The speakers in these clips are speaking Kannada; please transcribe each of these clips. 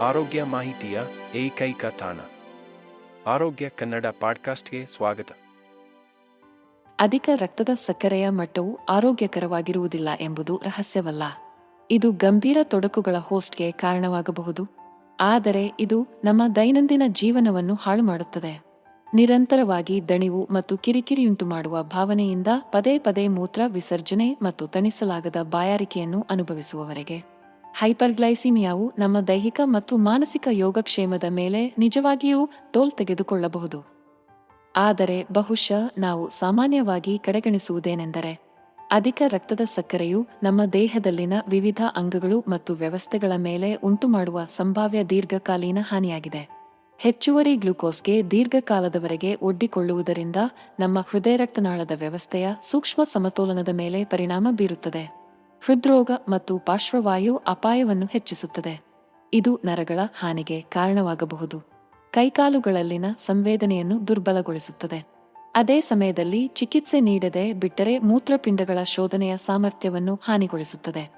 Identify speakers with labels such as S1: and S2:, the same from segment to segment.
S1: ಆರೋಗ್ಯ ಮಾಹಿತಿಯ ಏಕೈಕ ತಾಣ. ಆರೋಗ್ಯ ಕನ್ನಡ ಪಾಡ್ಕಾಸ್ಟ್ಗೆ ಸ್ವಾಗತ.
S2: ಅಧಿಕ ರಕ್ತದ ಸಕ್ಕರೆಯ ಮಟ್ಟವು ಆರೋಗ್ಯಕರವಾಗಿರುವುದಿಲ್ಲ ಎಂಬುದು ರಹಸ್ಯವಲ್ಲ. ಇದು ಗಂಭೀರ ತೊಡಕುಗಳ ಹೋಸ್ಟ್ಗೆ ಕಾರಣವಾಗಬಹುದು. ಆದರೆ ಇದು ನಮ್ಮ ದೈನಂದಿನ ಜೀವನವನ್ನು ಹಾಳು ಮಾಡುತ್ತದೆ. ನಿರಂತರವಾಗಿ ದಣಿವು ಮತ್ತು ಕಿರಿಕಿರಿಯುಂಟು ಮಾಡುವ ಭಾವನೆಯಿಂದ ಪದೇ ಪದೇ ಮೂತ್ರ ವಿಸರ್ಜನೆ ಮತ್ತು ತಣಿಸಲಾಗದ ಬಾಯಾರಿಕೆಯನ್ನು ಅನುಭವಿಸುವವರೆಗೆ. ಹೈಪರ್ಗ್ಲೈಸಿಮಿಯಾವು ನಮ್ಮ ದೈಹಿಕ ಮತ್ತು ಮಾನಸಿಕ ಯೋಗಕ್ಷೇಮದ ಮೇಲೆ ನಿಜವಾಗಿಯೂ ಟೋಲ್ ತೆಗೆದುಕೊಳ್ಳಬಹುದು. ಆದರೆ ಬಹುಶಃ ನಾವು ಸಾಮಾನ್ಯವಾಗಿ ಕಡೆಗಣಿಸುವುದೇನೆಂದರೆ, ಅಧಿಕ ರಕ್ತದ ಸಕ್ಕರೆಯು ನಮ್ಮ ದೇಹದಲ್ಲಿನ ವಿವಿಧ ಅಂಗಗಳು ಮತ್ತು ವ್ಯವಸ್ಥೆಗಳ ಮೇಲೆ ಉಂಟುಮಾಡುವ ಸಂಭಾವ್ಯ ದೀರ್ಘಕಾಲೀನ ಹಾನಿಯಾಗಿದೆ. ಹೆಚ್ಚುವರಿ ಗ್ಲುಕೋಸ್ಗೆ ದೀರ್ಘಕಾಲದವರೆಗೆ ಒಡ್ಡಿಕೊಳ್ಳುವುದರಿಂದ ನಮ್ಮ ಹೃದಯ ರಕ್ತನಾಳದ ವ್ಯವಸ್ಥೆಯ ಸೂಕ್ಷ್ಮ ಸಮತೋಲನದ ಮೇಲೆ ಪರಿಣಾಮ ಬೀರುತ್ತದೆ. ಹೃದ್ರೋಗ ಮತ್ತು ಪಾರ್ಶ್ವವಾಯು ಅಪಾಯವನ್ನು ಹೆಚ್ಚಿಸುತ್ತದೆ. ಇದು ನರಗಳ ಹಾನಿಗೆ ಕಾರಣವಾಗಬಹುದು. ಕೈಕಾಲುಗಳಲ್ಲಿನ ಸಂವೇದನೆಯನ್ನು ದುರ್ಬಲಗೊಳಿಸುತ್ತದೆ. ಅದೇ ಸಮಯದಲ್ಲಿ ಚಿಕಿತ್ಸೆ ನೀಡದೆ ಬಿಟ್ಟರೆ ಮೂತ್ರಪಿಂಡಗಳ ಶೋಧನೆಯ ಸಾಮರ್ಥ್ಯವನ್ನು ಹಾನಿಗೊಳಿಸುತ್ತದೆ.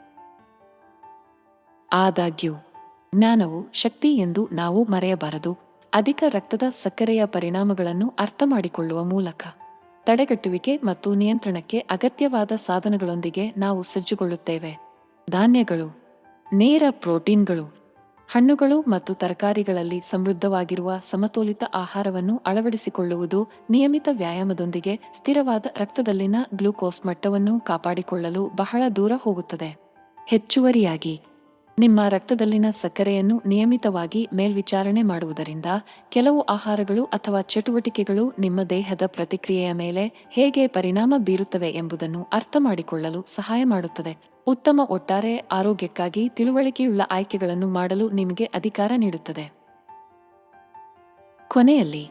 S2: ಆದಾಗ್ಯೂ, ಜ್ಞಾನವು ಶಕ್ತಿ ಎಂದು ನಾವು ಮರೆಯಬಾರದು. ಅಧಿಕ ರಕ್ತದ ಸಕ್ಕರೆಯ ಪರಿಣಾಮಗಳನ್ನು ಅರ್ಥಮಾಡಿಕೊಳ್ಳುವ ಮೂಲಕ. ತಡೆಗಟ್ಟುವಿಕೆ ಮತ್ತು ನಿಯಂತ್ರಣಕ್ಕೆ ಅಗತ್ಯವಾದ ಸಾಧನಗಳೊಂದಿಗೆ ನಾವು ಸಜ್ಜುಗೊಳ್ಳುತ್ತೇವೆ. ಧಾನ್ಯಗಳು, ನೇರ ಪ್ರೋಟೀನ್ಗಳು, ಹಣ್ಣುಗಳು ಮತ್ತು ತರಕಾರಿಗಳಲ್ಲಿ ಸಮೃದ್ಧವಾಗಿರುವ ಸಮತೋಲಿತ ಆಹಾರವನ್ನು ಅಳವಡಿಸಿಕೊಳ್ಳುವುದು ನಿಯಮಿತ ವ್ಯಾಯಾಮದೊಂದಿಗೆ ಸ್ಥಿರವಾದ ರಕ್ತದಲ್ಲಿನ ಗ್ಲೂಕೋಸ್ ಮಟ್ಟವನ್ನು ಕಾಪಾಡಿಕೊಳ್ಳಲು ಬಹಳ ದೂರ ಹೋಗುತ್ತದೆ. ಹೆಚ್ಚುವರಿಯಾಗಿ ನಿಮ್ಮ ರಕ್ತದಲ್ಲಿನ ಸಕ್ಕರೆಯನ್ನು ನಿಯಮಿತವಾಗಿ ಮೇಲ್ವಿಚಾರಣೆ ಮಾಡುವುದರಿಂದ ಕೆಲವು ಆಹಾರಗಳು ಅಥವಾ ಚಟುವಟಿಕೆಗಳು ನಿಮ್ಮ ದೇಹದ ಪ್ರತಿಕ್ರಿಯೆಯ ಮೇಲೆ ಹೇಗೆ ಪರಿಣಾಮ ಬೀರುತ್ತವೆ ಎಂಬುದನ್ನು ಅರ್ಥಮಾಡಿಕೊಳ್ಳಲು ಸಹಾಯ ಮಾಡುತ್ತದೆ. ಉತ್ತಮ ಒಟ್ಟಾರೆ ಆರೋಗ್ಯಕ್ಕಾಗಿ ತಿಳುವಳಿಕೆಯುಳ್ಳ ಆಯ್ಕೆಗಳನ್ನು ಮಾಡಲು ನಿಮಗೆ ಅಧಿಕಾರ ನೀಡುತ್ತದೆ. ಕೊನೆಯಲ್ಲಿ,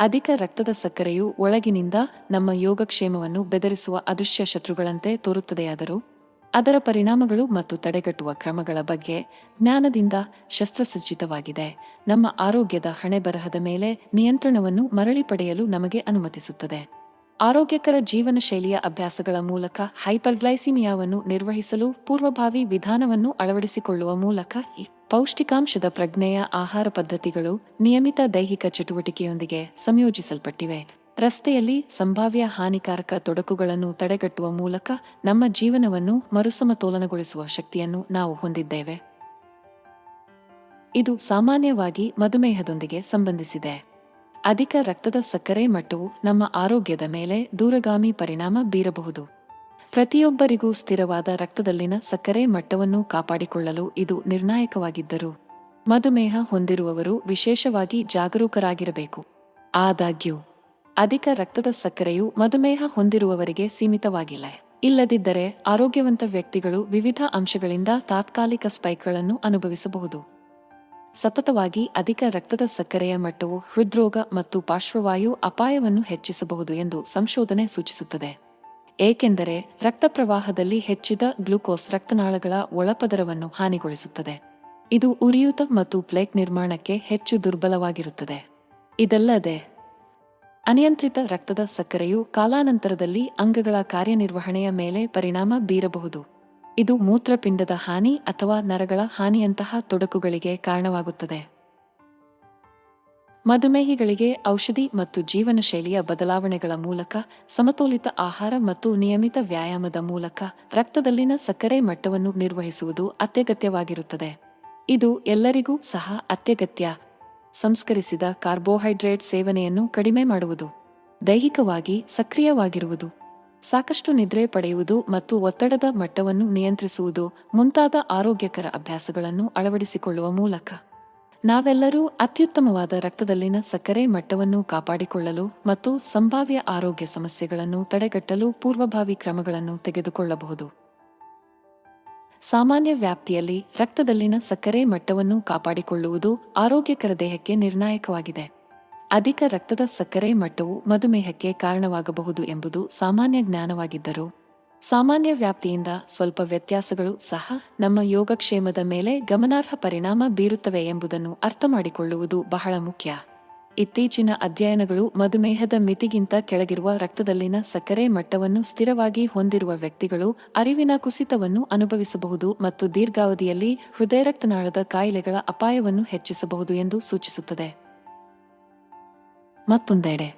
S2: ಅಧಿಕ ರಕ್ತದ ಸಕ್ಕರೆಯು ಒಳಗಿನಿಂದ ನಮ್ಮ ಯೋಗಕ್ಷೇಮವನ್ನು ಬೆದರಿಸುವ ಅದೃಶ್ಯ ಶತ್ರುಗಳಂತೆ ತೋರುತ್ತದೆಯಾದರೂ ಅದರ ಪರಿಣಾಮಗಳು ಮತ್ತು ತಡೆಗಟ್ಟುವ ಕ್ರಮಗಳ ಬಗ್ಗೆ ಜ್ಞಾನದಿಂದ ಶಸ್ತ್ರಸಜ್ಜಿತವಾಗಿದೆ. ನಮ್ಮ ಆರೋಗ್ಯದ ಹಣೆಬರಹದ ಮೇಲೆ ನಿಯಂತ್ರಣವನ್ನು ಮರಳಿ ಪಡೆಯಲು ನಮಗೆ ಅನುಮತಿಸುತ್ತದೆ. ಆರೋಗ್ಯಕರ ಜೀವನ ಶೈಲಿಯ ಅಭ್ಯಾಸಗಳ ಮೂಲಕ ಹೈಪರ್ಗ್ಲೈಸಿಮಿಯಾವನ್ನು ನಿರ್ವಹಿಸಲು ಪೂರ್ವಭಾವಿ ವಿಧಾನವನ್ನು ಅಳವಡಿಸಿಕೊಳ್ಳುವ ಮೂಲಕ ಪೌಷ್ಟಿಕಾಂಶದ ಪ್ರಜ್ಞೆಯ ಆಹಾರ ಪದ್ಧತಿಗಳು ನಿಯಮಿತ ದೈಹಿಕ ಚಟುವಟಿಕೆಯೊಂದಿಗೆ ಸಂಯೋಜಿಸಲ್ಪಟ್ಟಿವೆ. ರಸ್ತೆಯಲ್ಲಿ ಸಂಭಾವ್ಯ ಹಾನಿಕಾರಕ ತೊಡಕುಗಳನ್ನು ತಡೆಗಟ್ಟುವ ಮೂಲಕ ನಮ್ಮ ಜೀವನವನ್ನು ಮರುಸಮತೋಲನಗೊಳಿಸುವ ಶಕ್ತಿಯನ್ನು ನಾವು ಹೊಂದಿದ್ದೇವೆ. ಇದು ಸಾಮಾನ್ಯವಾಗಿ ಮಧುಮೇಹದೊಂದಿಗೆ ಸಂಬಂಧಿಸಿದೆ. ಅಧಿಕ ರಕ್ತದ ಸಕ್ಕರೆ ಮಟ್ಟವು ನಮ್ಮ ಆರೋಗ್ಯದ ಮೇಲೆ ದೂರಗಾಮಿ ಪರಿಣಾಮ ಬೀರಬಹುದು. ಪ್ರತಿಯೊಬ್ಬರಿಗೂ ಸ್ಥಿರವಾದ ರಕ್ತದಲ್ಲಿನ ಸಕ್ಕರೆ ಮಟ್ಟವನ್ನು ಕಾಪಾಡಿಕೊಳ್ಳಲು ಇದು ನಿರ್ಣಾಯಕವಾಗಿದ್ದರು ಮಧುಮೇಹ ಹೊಂದಿರುವವರು ವಿಶೇಷವಾಗಿ ಜಾಗರೂಕರಾಗಿರಬೇಕು. ಆದಾಗ್ಯೂ ಅಧಿಕ ರಕ್ತದ ಸಕ್ಕರೆಯು ಮಧುಮೇಹ ಹೊಂದಿರುವವರಿಗೆ ಸೀಮಿತವಾಗಿಲ್ಲ. ಇಲ್ಲದಿದ್ದರೆ ಆರೋಗ್ಯವಂತ ವ್ಯಕ್ತಿಗಳು ವಿವಿಧ ಅಂಶಗಳಿಂದ ತಾತ್ಕಾಲಿಕ ಸ್ಪೈಕ್ಗಳನ್ನು ಅನುಭವಿಸಬಹುದು. ಸತತವಾಗಿ ಅಧಿಕ ರಕ್ತದ ಸಕ್ಕರೆಯ ಮಟ್ಟವು ಹೃದ್ರೋಗ ಮತ್ತು ಪಾರ್ಶ್ವವಾಯು ಅಪಾಯವನ್ನು ಹೆಚ್ಚಿಸಬಹುದು ಎಂದು ಸಂಶೋಧನೆ ಸೂಚಿಸುತ್ತದೆ. ಏಕೆಂದರೆ ರಕ್ತ ಪ್ರವಾಹದಲ್ಲಿ ಹೆಚ್ಚಿದ ಗ್ಲೂಕೋಸ್ ರಕ್ತನಾಳಗಳ ಒಳಪದರವನ್ನು ಹಾನಿಗೊಳಿಸುತ್ತದೆ. ಇದು ಉರಿಯೂತ ಮತ್ತು ಪ್ಲೇಕ್ ನಿರ್ಮಾಣಕ್ಕೆ ಹೆಚ್ಚು ದುರ್ಬಲವಾಗಿರುತ್ತದೆ. ಇದಲ್ಲದೆ ಅನಿಯಂತ್ರಿತ ರಕ್ತದ ಸಕ್ಕರೆಯು ಕಾಲಾನಂತರದಲ್ಲಿ ಅಂಗಗಳ ಕಾರ್ಯನಿರ್ವಹಣೆಯ ಮೇಲೆ ಪರಿಣಾಮ ಬೀರಬಹುದು. ಇದು ಮೂತ್ರಪಿಂಡದ ಹಾನಿ ಅಥವಾ ನರಗಳ ಹಾನಿಯಂತಹ ತೊಡಕುಗಳಿಗೆ ಕಾರಣವಾಗುತ್ತದೆ. ಮಧುಮೇಹಿಗಳಿಗೆ ಔಷಧಿ ಮತ್ತು ಜೀವನ ಶೈಲಿಯ ಬದಲಾವಣೆಗಳ ಮೂಲಕ ಸಮತೋಲಿತ ಆಹಾರ ಮತ್ತು ನಿಯಮಿತ ವ್ಯಾಯಾಮದ ಮೂಲಕ ರಕ್ತದಲ್ಲಿನ ಸಕ್ಕರೆ ಮಟ್ಟವನ್ನು ನಿರ್ವಹಿಸುವುದು ಅತ್ಯಗತ್ಯವಾಗಿರುತ್ತದೆ. ಇದು ಎಲ್ಲರಿಗೂ ಸಹ ಅತ್ಯಗತ್ಯ. ಸಂಸ್ಕರಿಸಿದ ಕಾರ್ಬೋಹೈಡ್ರೇಟ್ ಸೇವನೆಯನ್ನು ಕಡಿಮೆ ಮಾಡುವುದು, ದೈಹಿಕವಾಗಿ ಸಕ್ರಿಯವಾಗಿರುವುದು, ಸಾಕಷ್ಟು ನಿದ್ರೆ ಪಡೆಯುವುದು ಮತ್ತು ಒತ್ತಡದ ಮಟ್ಟವನ್ನು ನಿಯಂತ್ರಿಸುವುದು ಮುಂತಾದ ಆರೋಗ್ಯಕರ ಅಭ್ಯಾಸಗಳನ್ನು ಅಳವಡಿಸಿಕೊಳ್ಳುವ ಮೂಲಕ. ನಾವೆಲ್ಲರೂ ಅತ್ಯುತ್ತಮವಾದ ರಕ್ತದಲ್ಲಿನ ಸಕ್ಕರೆ ಮಟ್ಟವನ್ನು ಕಾಪಾಡಿಕೊಳ್ಳಲು ಮತ್ತು ಸಂಭಾವ್ಯ ಆರೋಗ್ಯ ಸಮಸ್ಯೆಗಳನ್ನು ತಡೆಗಟ್ಟಲು ಪೂರ್ವಭಾವಿ ಕ್ರಮಗಳನ್ನು ತೆಗೆದುಕೊಳ್ಳಬಹುದು. ಸಾಮಾನ್ಯ ವ್ಯಾಪ್ತಿಯಲ್ಲಿ ರಕ್ತದಲ್ಲಿನ ಸಕ್ಕರೆ ಮಟ್ಟವನ್ನು ಕಾಪಾಡಿಕೊಳ್ಳುವುದು ಆರೋಗ್ಯಕರ ದೇಹಕ್ಕೆ ನಿರ್ಣಾಯಕವಾಗಿದೆ. ಅಧಿಕ ರಕ್ತದ ಸಕ್ಕರೆ ಮಟ್ಟವು ಮಧುಮೇಹಕ್ಕೆ ಕಾರಣವಾಗಬಹುದು ಎಂಬುದು ಸಾಮಾನ್ಯ ಜ್ಞಾನವಾಗಿದ್ದರೂ, ಸಾಮಾನ್ಯ ವ್ಯಾಪ್ತಿಯಿಂದ ಸ್ವಲ್ಪ ವ್ಯತ್ಯಾಸಗಳು ಸಹ ನಮ್ಮ ಯೋಗಕ್ಷೇಮದ ಮೇಲೆ ಗಮನಾರ್ಹ ಪರಿಣಾಮ ಬೀರುತ್ತವೆ ಎಂಬುದನ್ನು ಅರ್ಥಮಾಡಿಕೊಳ್ಳುವುದು ಬಹಳ ಮುಖ್ಯ. ಇತ್ತೀಚಿನ ಅಧ್ಯಯನಗಳು ಮಧುಮೇಹದ ಮಿತಿಗಿಂತ ಕೆಳಗಿರುವ ರಕ್ತದಲ್ಲಿನ ಸಕ್ಕರೆ ಮಟ್ಟವನ್ನು ಸ್ಥಿರವಾಗಿ ಹೊಂದಿರುವ ವ್ಯಕ್ತಿಗಳು ಅರಿವಿನ ಕುಸಿತವನ್ನು ಅನುಭವಿಸಬಹುದು ಮತ್ತು ದೀರ್ಘಾವಧಿಯಲ್ಲಿ ಹೃದಯ ರಕ್ತನಾಳದ ಕಾಯಿಲೆಗಳ ಅಪಾಯವನ್ನು ಹೆಚ್ಚಿಸಬಹುದು ಎಂದು ಸೂಚಿಸುತ್ತದೆ. ಮತ್ತೊಂದೆಡೆ,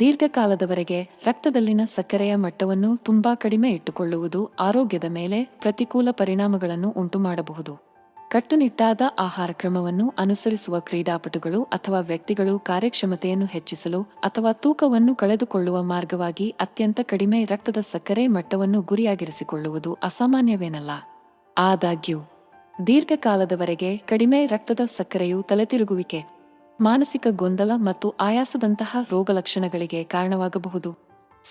S2: ದೀರ್ಘಕಾಲದವರೆಗೆ ರಕ್ತದಲ್ಲಿನ ಸಕ್ಕರೆಯ ಮಟ್ಟವನ್ನು ತುಂಬಾ ಕಡಿಮೆ ಇಟ್ಟುಕೊಳ್ಳುವುದು ಆರೋಗ್ಯದ ಮೇಲೆ ಪ್ರತಿಕೂಲ ಪರಿಣಾಮಗಳನ್ನು ಉಂಟುಮಾಡಬಹುದು. ಕಟ್ಟುನಿಟ್ಟಾದ ಆಹಾರ ಕ್ರಮವನ್ನು ಅನುಸರಿಸುವ ಕ್ರೀಡಾಪಟುಗಳು ಅಥವಾ ವ್ಯಕ್ತಿಗಳು ಕಾರ್ಯಕ್ಷಮತೆಯನ್ನು ಹೆಚ್ಚಿಸಲು ಅಥವಾ ತೂಕವನ್ನು ಕಳೆದುಕೊಳ್ಳುವ ಮಾರ್ಗವಾಗಿ ಅತ್ಯಂತ ಕಡಿಮೆ ರಕ್ತದ ಸಕ್ಕರೆ ಮಟ್ಟವನ್ನು ಗುರಿಯಾಗಿರಿಸಿಕೊಳ್ಳುವುದು ಅಸಾಮಾನ್ಯವೇನಲ್ಲ. ಆದಾಗ್ಯೂ, ದೀರ್ಘಕಾಲದವರೆಗೆ ಕಡಿಮೆ ರಕ್ತದ ಸಕ್ಕರೆಯು ತಲೆತಿರುಗುವಿಕೆ, ಮಾನಸಿಕ ಗೊಂದಲ ಮತ್ತು ಆಯಾಸದಂತಹ ರೋಗಲಕ್ಷಣಗಳಿಗೆ ಕಾರಣವಾಗಬಹುದು.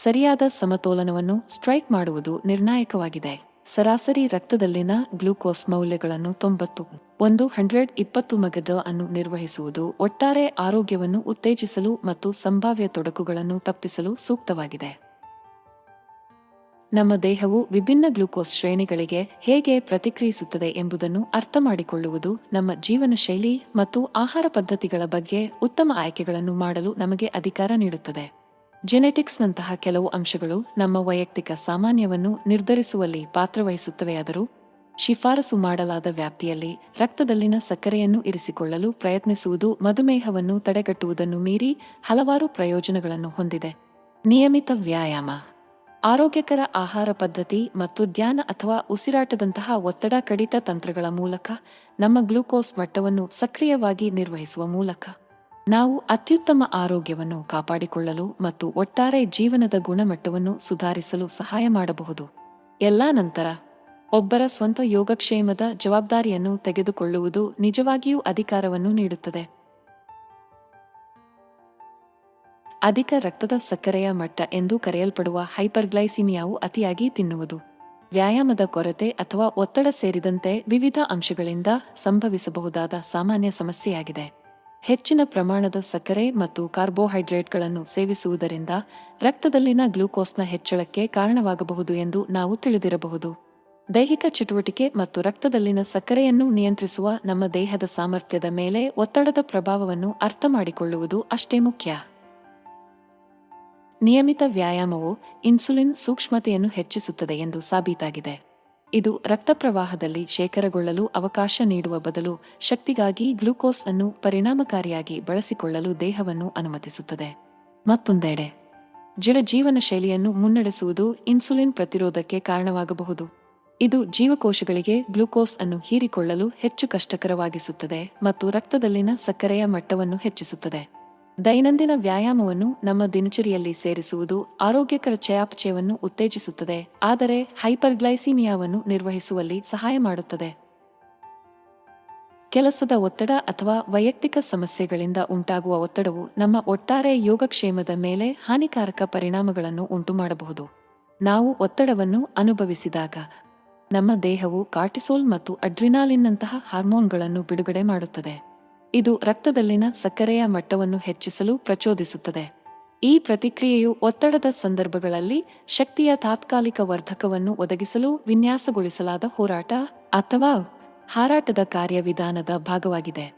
S2: ಸರಿಯಾದ ಸಮತೋಲನವನ್ನು ಸ್ಟ್ರೈಕ್ ಮಾಡುವುದು ನಿರ್ಣಾಯಕವಾಗಿದೆ. ಸರಾಸರಿ ರಕ್ತದಲ್ಲಿನ ಗ್ಲೂಕೋಸ್ ಮೌಲ್ಯಗಳನ್ನು ತೊಂಬತ್ತು. ಒಂದು ಹಂಡ್ರೆಡ್ ಇಪ್ಪತ್ತು ಮಗದ ಅನ್ನು ನಿರ್ವಹಿಸುವುದು ಒಟ್ಟಾರೆ ಆರೋಗ್ಯವನ್ನು ಉತ್ತೇಜಿಸಲು ಮತ್ತು ಸಂಭಾವ್ಯ ತೊಡಕುಗಳನ್ನು ತಪ್ಪಿಸಲು ಸೂಕ್ತವಾಗಿದೆ. ನಮ್ಮ ದೇಹವು ವಿಭಿನ್ನ ಗ್ಲೂಕೋಸ್ ಶ್ರೇಣಿಗಳಿಗೆ ಹೇಗೆ ಪ್ರತಿಕ್ರಿಯಿಸುತ್ತದೆ ಎಂಬುದನ್ನು ಅರ್ಥಮಾಡಿಕೊಳ್ಳುವುದು ನಮ್ಮ ಜೀವನ ಶೈಲಿ ಮತ್ತು ಆಹಾರ ಪದ್ಧತಿಗಳ ಬಗ್ಗೆ ಉತ್ತಮ ಆಯ್ಕೆಗಳನ್ನು ಮಾಡಲು ನಮಗೆ ಅಧಿಕಾರ ನೀಡುತ್ತದೆ. ಜೆನೆಟಿಕ್ಸ್ನಂತಹ ಕೆಲವು ಅಂಶಗಳು ನಮ್ಮ ವೈಯಕ್ತಿಕ ಸಾಮಾನ್ಯವನ್ನು ನಿರ್ಧರಿಸುವಲ್ಲಿ ಪಾತ್ರವಹಿಸುತ್ತವೆಯಾದರೂ, ಶಿಫಾರಸು ಮಾಡಲಾದ ವ್ಯಾಪ್ತಿಯಲ್ಲಿ ರಕ್ತದಲ್ಲಿನ ಸಕ್ಕರೆಯನ್ನು ಇರಿಸಿಕೊಳ್ಳಲು ಪ್ರಯತ್ನಿಸುವುದು ಮಧುಮೇಹವನ್ನು ತಡೆಗಟ್ಟುವುದನ್ನು ಮೀರಿ ಹಲವಾರು ಪ್ರಯೋಜನಗಳನ್ನು ಹೊಂದಿದೆ. ನಿಯಮಿತ ವ್ಯಾಯಾಮ. ಆರೋಗ್ಯಕರ ಆಹಾರ ಪದ್ಧತಿ ಮತ್ತು ಧ್ಯಾನ ಅಥವಾ ಉಸಿರಾಟದಂತಹ ಒತ್ತಡ ಕಡಿತ ತಂತ್ರಗಳ ಮೂಲಕ ನಮ್ಮ ಗ್ಲೂಕೋಸ್ ಮಟ್ಟವನ್ನು ಸಕ್ರಿಯವಾಗಿ ನಿರ್ವಹಿಸುವ ಮೂಲಕ ನಾವು ಅತ್ಯುತ್ತಮ ಆರೋಗ್ಯವನ್ನು ಕಾಪಾಡಿಕೊಳ್ಳಲು ಮತ್ತು ಒಟ್ಟಾರೆ ಜೀವನದ ಗುಣಮಟ್ಟವನ್ನು ಸುಧಾರಿಸಲು ಸಹಾಯ ಮಾಡಬಹುದು. ಎಲ್ಲಾ ನಂತರ, ಒಬ್ಬರ ಸ್ವಂತ ಯೋಗಕ್ಷೇಮದ ಜವಾಬ್ದಾರಿಯನ್ನು ತೆಗೆದುಕೊಳ್ಳುವುದು ನಿಜವಾಗಿಯೂ ಅಧಿಕಾರವನ್ನು ನೀಡುತ್ತದೆ. ಅಧಿಕ ರಕ್ತದ ಸಕ್ಕರೆಯ ಮಟ್ಟ ಎಂದು ಕರೆಯಲ್ಪಡುವ ಹೈಪರ್ಗ್ಲೈಸಿಮಿಯಾವು ಅತಿಯಾಗಿ ತಿನ್ನುವುದು. ವ್ಯಾಯಾಮದ ಕೊರತೆ ಅಥವಾ ಒತ್ತಡ ಸೇರಿದಂತೆ ವಿವಿಧ ಅಂಶಗಳಿಂದ ಸಂಭವಿಸಬಹುದಾದ ಸಾಮಾನ್ಯ ಸಮಸ್ಯೆಯಾಗಿದೆ. ಹೆಚ್ಚಿನ ಪ್ರಮಾಣದ ಸಕ್ಕರೆ ಮತ್ತು ಕಾರ್ಬೋಹೈಡ್ರೇಟ್ಗಳನ್ನು ಸೇವಿಸುವುದರಿಂದ ರಕ್ತದಲ್ಲಿನ ಗ್ಲೂಕೋಸ್ನ ಹೆಚ್ಚಳಕ್ಕೆ ಕಾರಣವಾಗಬಹುದು ಎಂದು ನಾವು ತಿಳಿದಿರಬಹುದು. ದೈಹಿಕ ಚಟುವಟಿಕೆ ಮತ್ತು ರಕ್ತದಲ್ಲಿನ ಸಕ್ಕರೆಯನ್ನು ನಿಯಂತ್ರಿಸುವ ನಮ್ಮ ದೇಹದ ಸಾಮರ್ಥ್ಯದ ಮೇಲೆ ಒತ್ತಡದ ಪ್ರಭಾವವನ್ನು ಅರ್ಥ ಮಾಡಿಕೊಳ್ಳುವುದು ಅಷ್ಟೇ ಮುಖ್ಯ. ನಿಯಮಿತ ವ್ಯಾಯಾಮವು ಇನ್ಸುಲಿನ್ ಸೂಕ್ಷ್ಮತೆಯನ್ನು ಹೆಚ್ಚಿಸುತ್ತದೆ ಎಂದು ಸಾಬೀತಾಗಿದೆ. ಇದು ರಕ್ತ ಪ್ರವಾಹದಲ್ಲಿ ಶೇಖರಗೊಳ್ಳಲು ಅವಕಾಶ ನೀಡುವ ಬದಲು ಶಕ್ತಿಗಾಗಿ ಗ್ಲೂಕೋಸ್ ಅನ್ನು ಪರಿಣಾಮಕಾರಿಯಾಗಿ ಬಳಸಿಕೊಳ್ಳಲು ದೇಹವನ್ನು ಅನುಮತಿಸುತ್ತದೆ. ಮತ್ತೊಂದೆಡೆ, ಜಲ ಜೀವನ ಶೈಲಿಯನ್ನು ಮುನ್ನಡೆಸುವುದು ಇನ್ಸುಲಿನ್ ಪ್ರತಿರೋಧಕ್ಕೆ ಕಾರಣವಾಗಬಹುದು. ಇದು ಜೀವಕೋಶಗಳಿಗೆ ಗ್ಲೂಕೋಸ್ ಅನ್ನು ಹೀರಿಕೊಳ್ಳಲು ಹೆಚ್ಚು ಕಷ್ಟಕರವಾಗಿಸುತ್ತದೆ ಮತ್ತು ರಕ್ತದಲ್ಲಿನ ಸಕ್ಕರೆಯ ಮಟ್ಟವನ್ನು ಹೆಚ್ಚಿಸುತ್ತದೆ. ದೈನಂದಿನ ವ್ಯಾಯಾಮವನ್ನು ನಮ್ಮ ದಿನಚರಿಯಲ್ಲಿ ಸೇರಿಸುವುದು ಆರೋಗ್ಯಕರ ಚಯಾಪಚಯವನ್ನು ಉತ್ತೇಜಿಸುತ್ತದೆ, ಆದರೆ ಹೈಪರ್ಗ್ಲೈಸಿಮಿಯಾವನ್ನು ನಿರ್ವಹಿಸುವಲ್ಲಿ ಸಹಾಯ ಮಾಡುತ್ತದೆ. ಕೆಲಸದ ಒತ್ತಡ ಅಥವಾ ವೈಯಕ್ತಿಕ ಸಮಸ್ಯೆಗಳಿಂದ ಉಂಟಾಗುವ ಒತ್ತಡವು ನಮ್ಮ ಒಟ್ಟಾರೆ ಯೋಗಕ್ಷೇಮದ ಮೇಲೆ ಹಾನಿಕಾರಕ ಪರಿಣಾಮಗಳನ್ನು ಉಂಟುಮಾಡಬಹುದು. ನಾವು ಒತ್ತಡವನ್ನು ಅನುಭವಿಸಿದಾಗ ನಮ್ಮ ದೇಹವು ಕಾರ್ಟಿಸೋಲ್ ಮತ್ತು ಅಡ್ರಿನಾಲಿನ್ನಂತಹ ಹಾರ್ಮೋನ್ಗಳನ್ನು ಬಿಡುಗಡೆ ಮಾಡುತ್ತದೆ. ಇದು ರಕ್ತದಲ್ಲಿನ ಸಕ್ಕರೆಯ ಮಟ್ಟವನ್ನು ಹೆಚ್ಚಿಸಲು ಪ್ರಚೋದಿಸುತ್ತದೆ. ಈ ಪ್ರತಿಕ್ರಿಯೆಯು ಒತ್ತಡದ ಸಂದರ್ಭಗಳಲ್ಲಿ ಶಕ್ತಿಯ ತಾತ್ಕಾಲಿಕ ವರ್ಧಕವನ್ನು ಒದಗಿಸಲು ವಿನ್ಯಾಸಗೊಳಿಸಲಾದ ಹೋರಾಟ ಅಥವಾ ಹಾರಾಟದ ಕಾರ್ಯವಿಧಾನದ ಭಾಗವಾಗಿದೆ.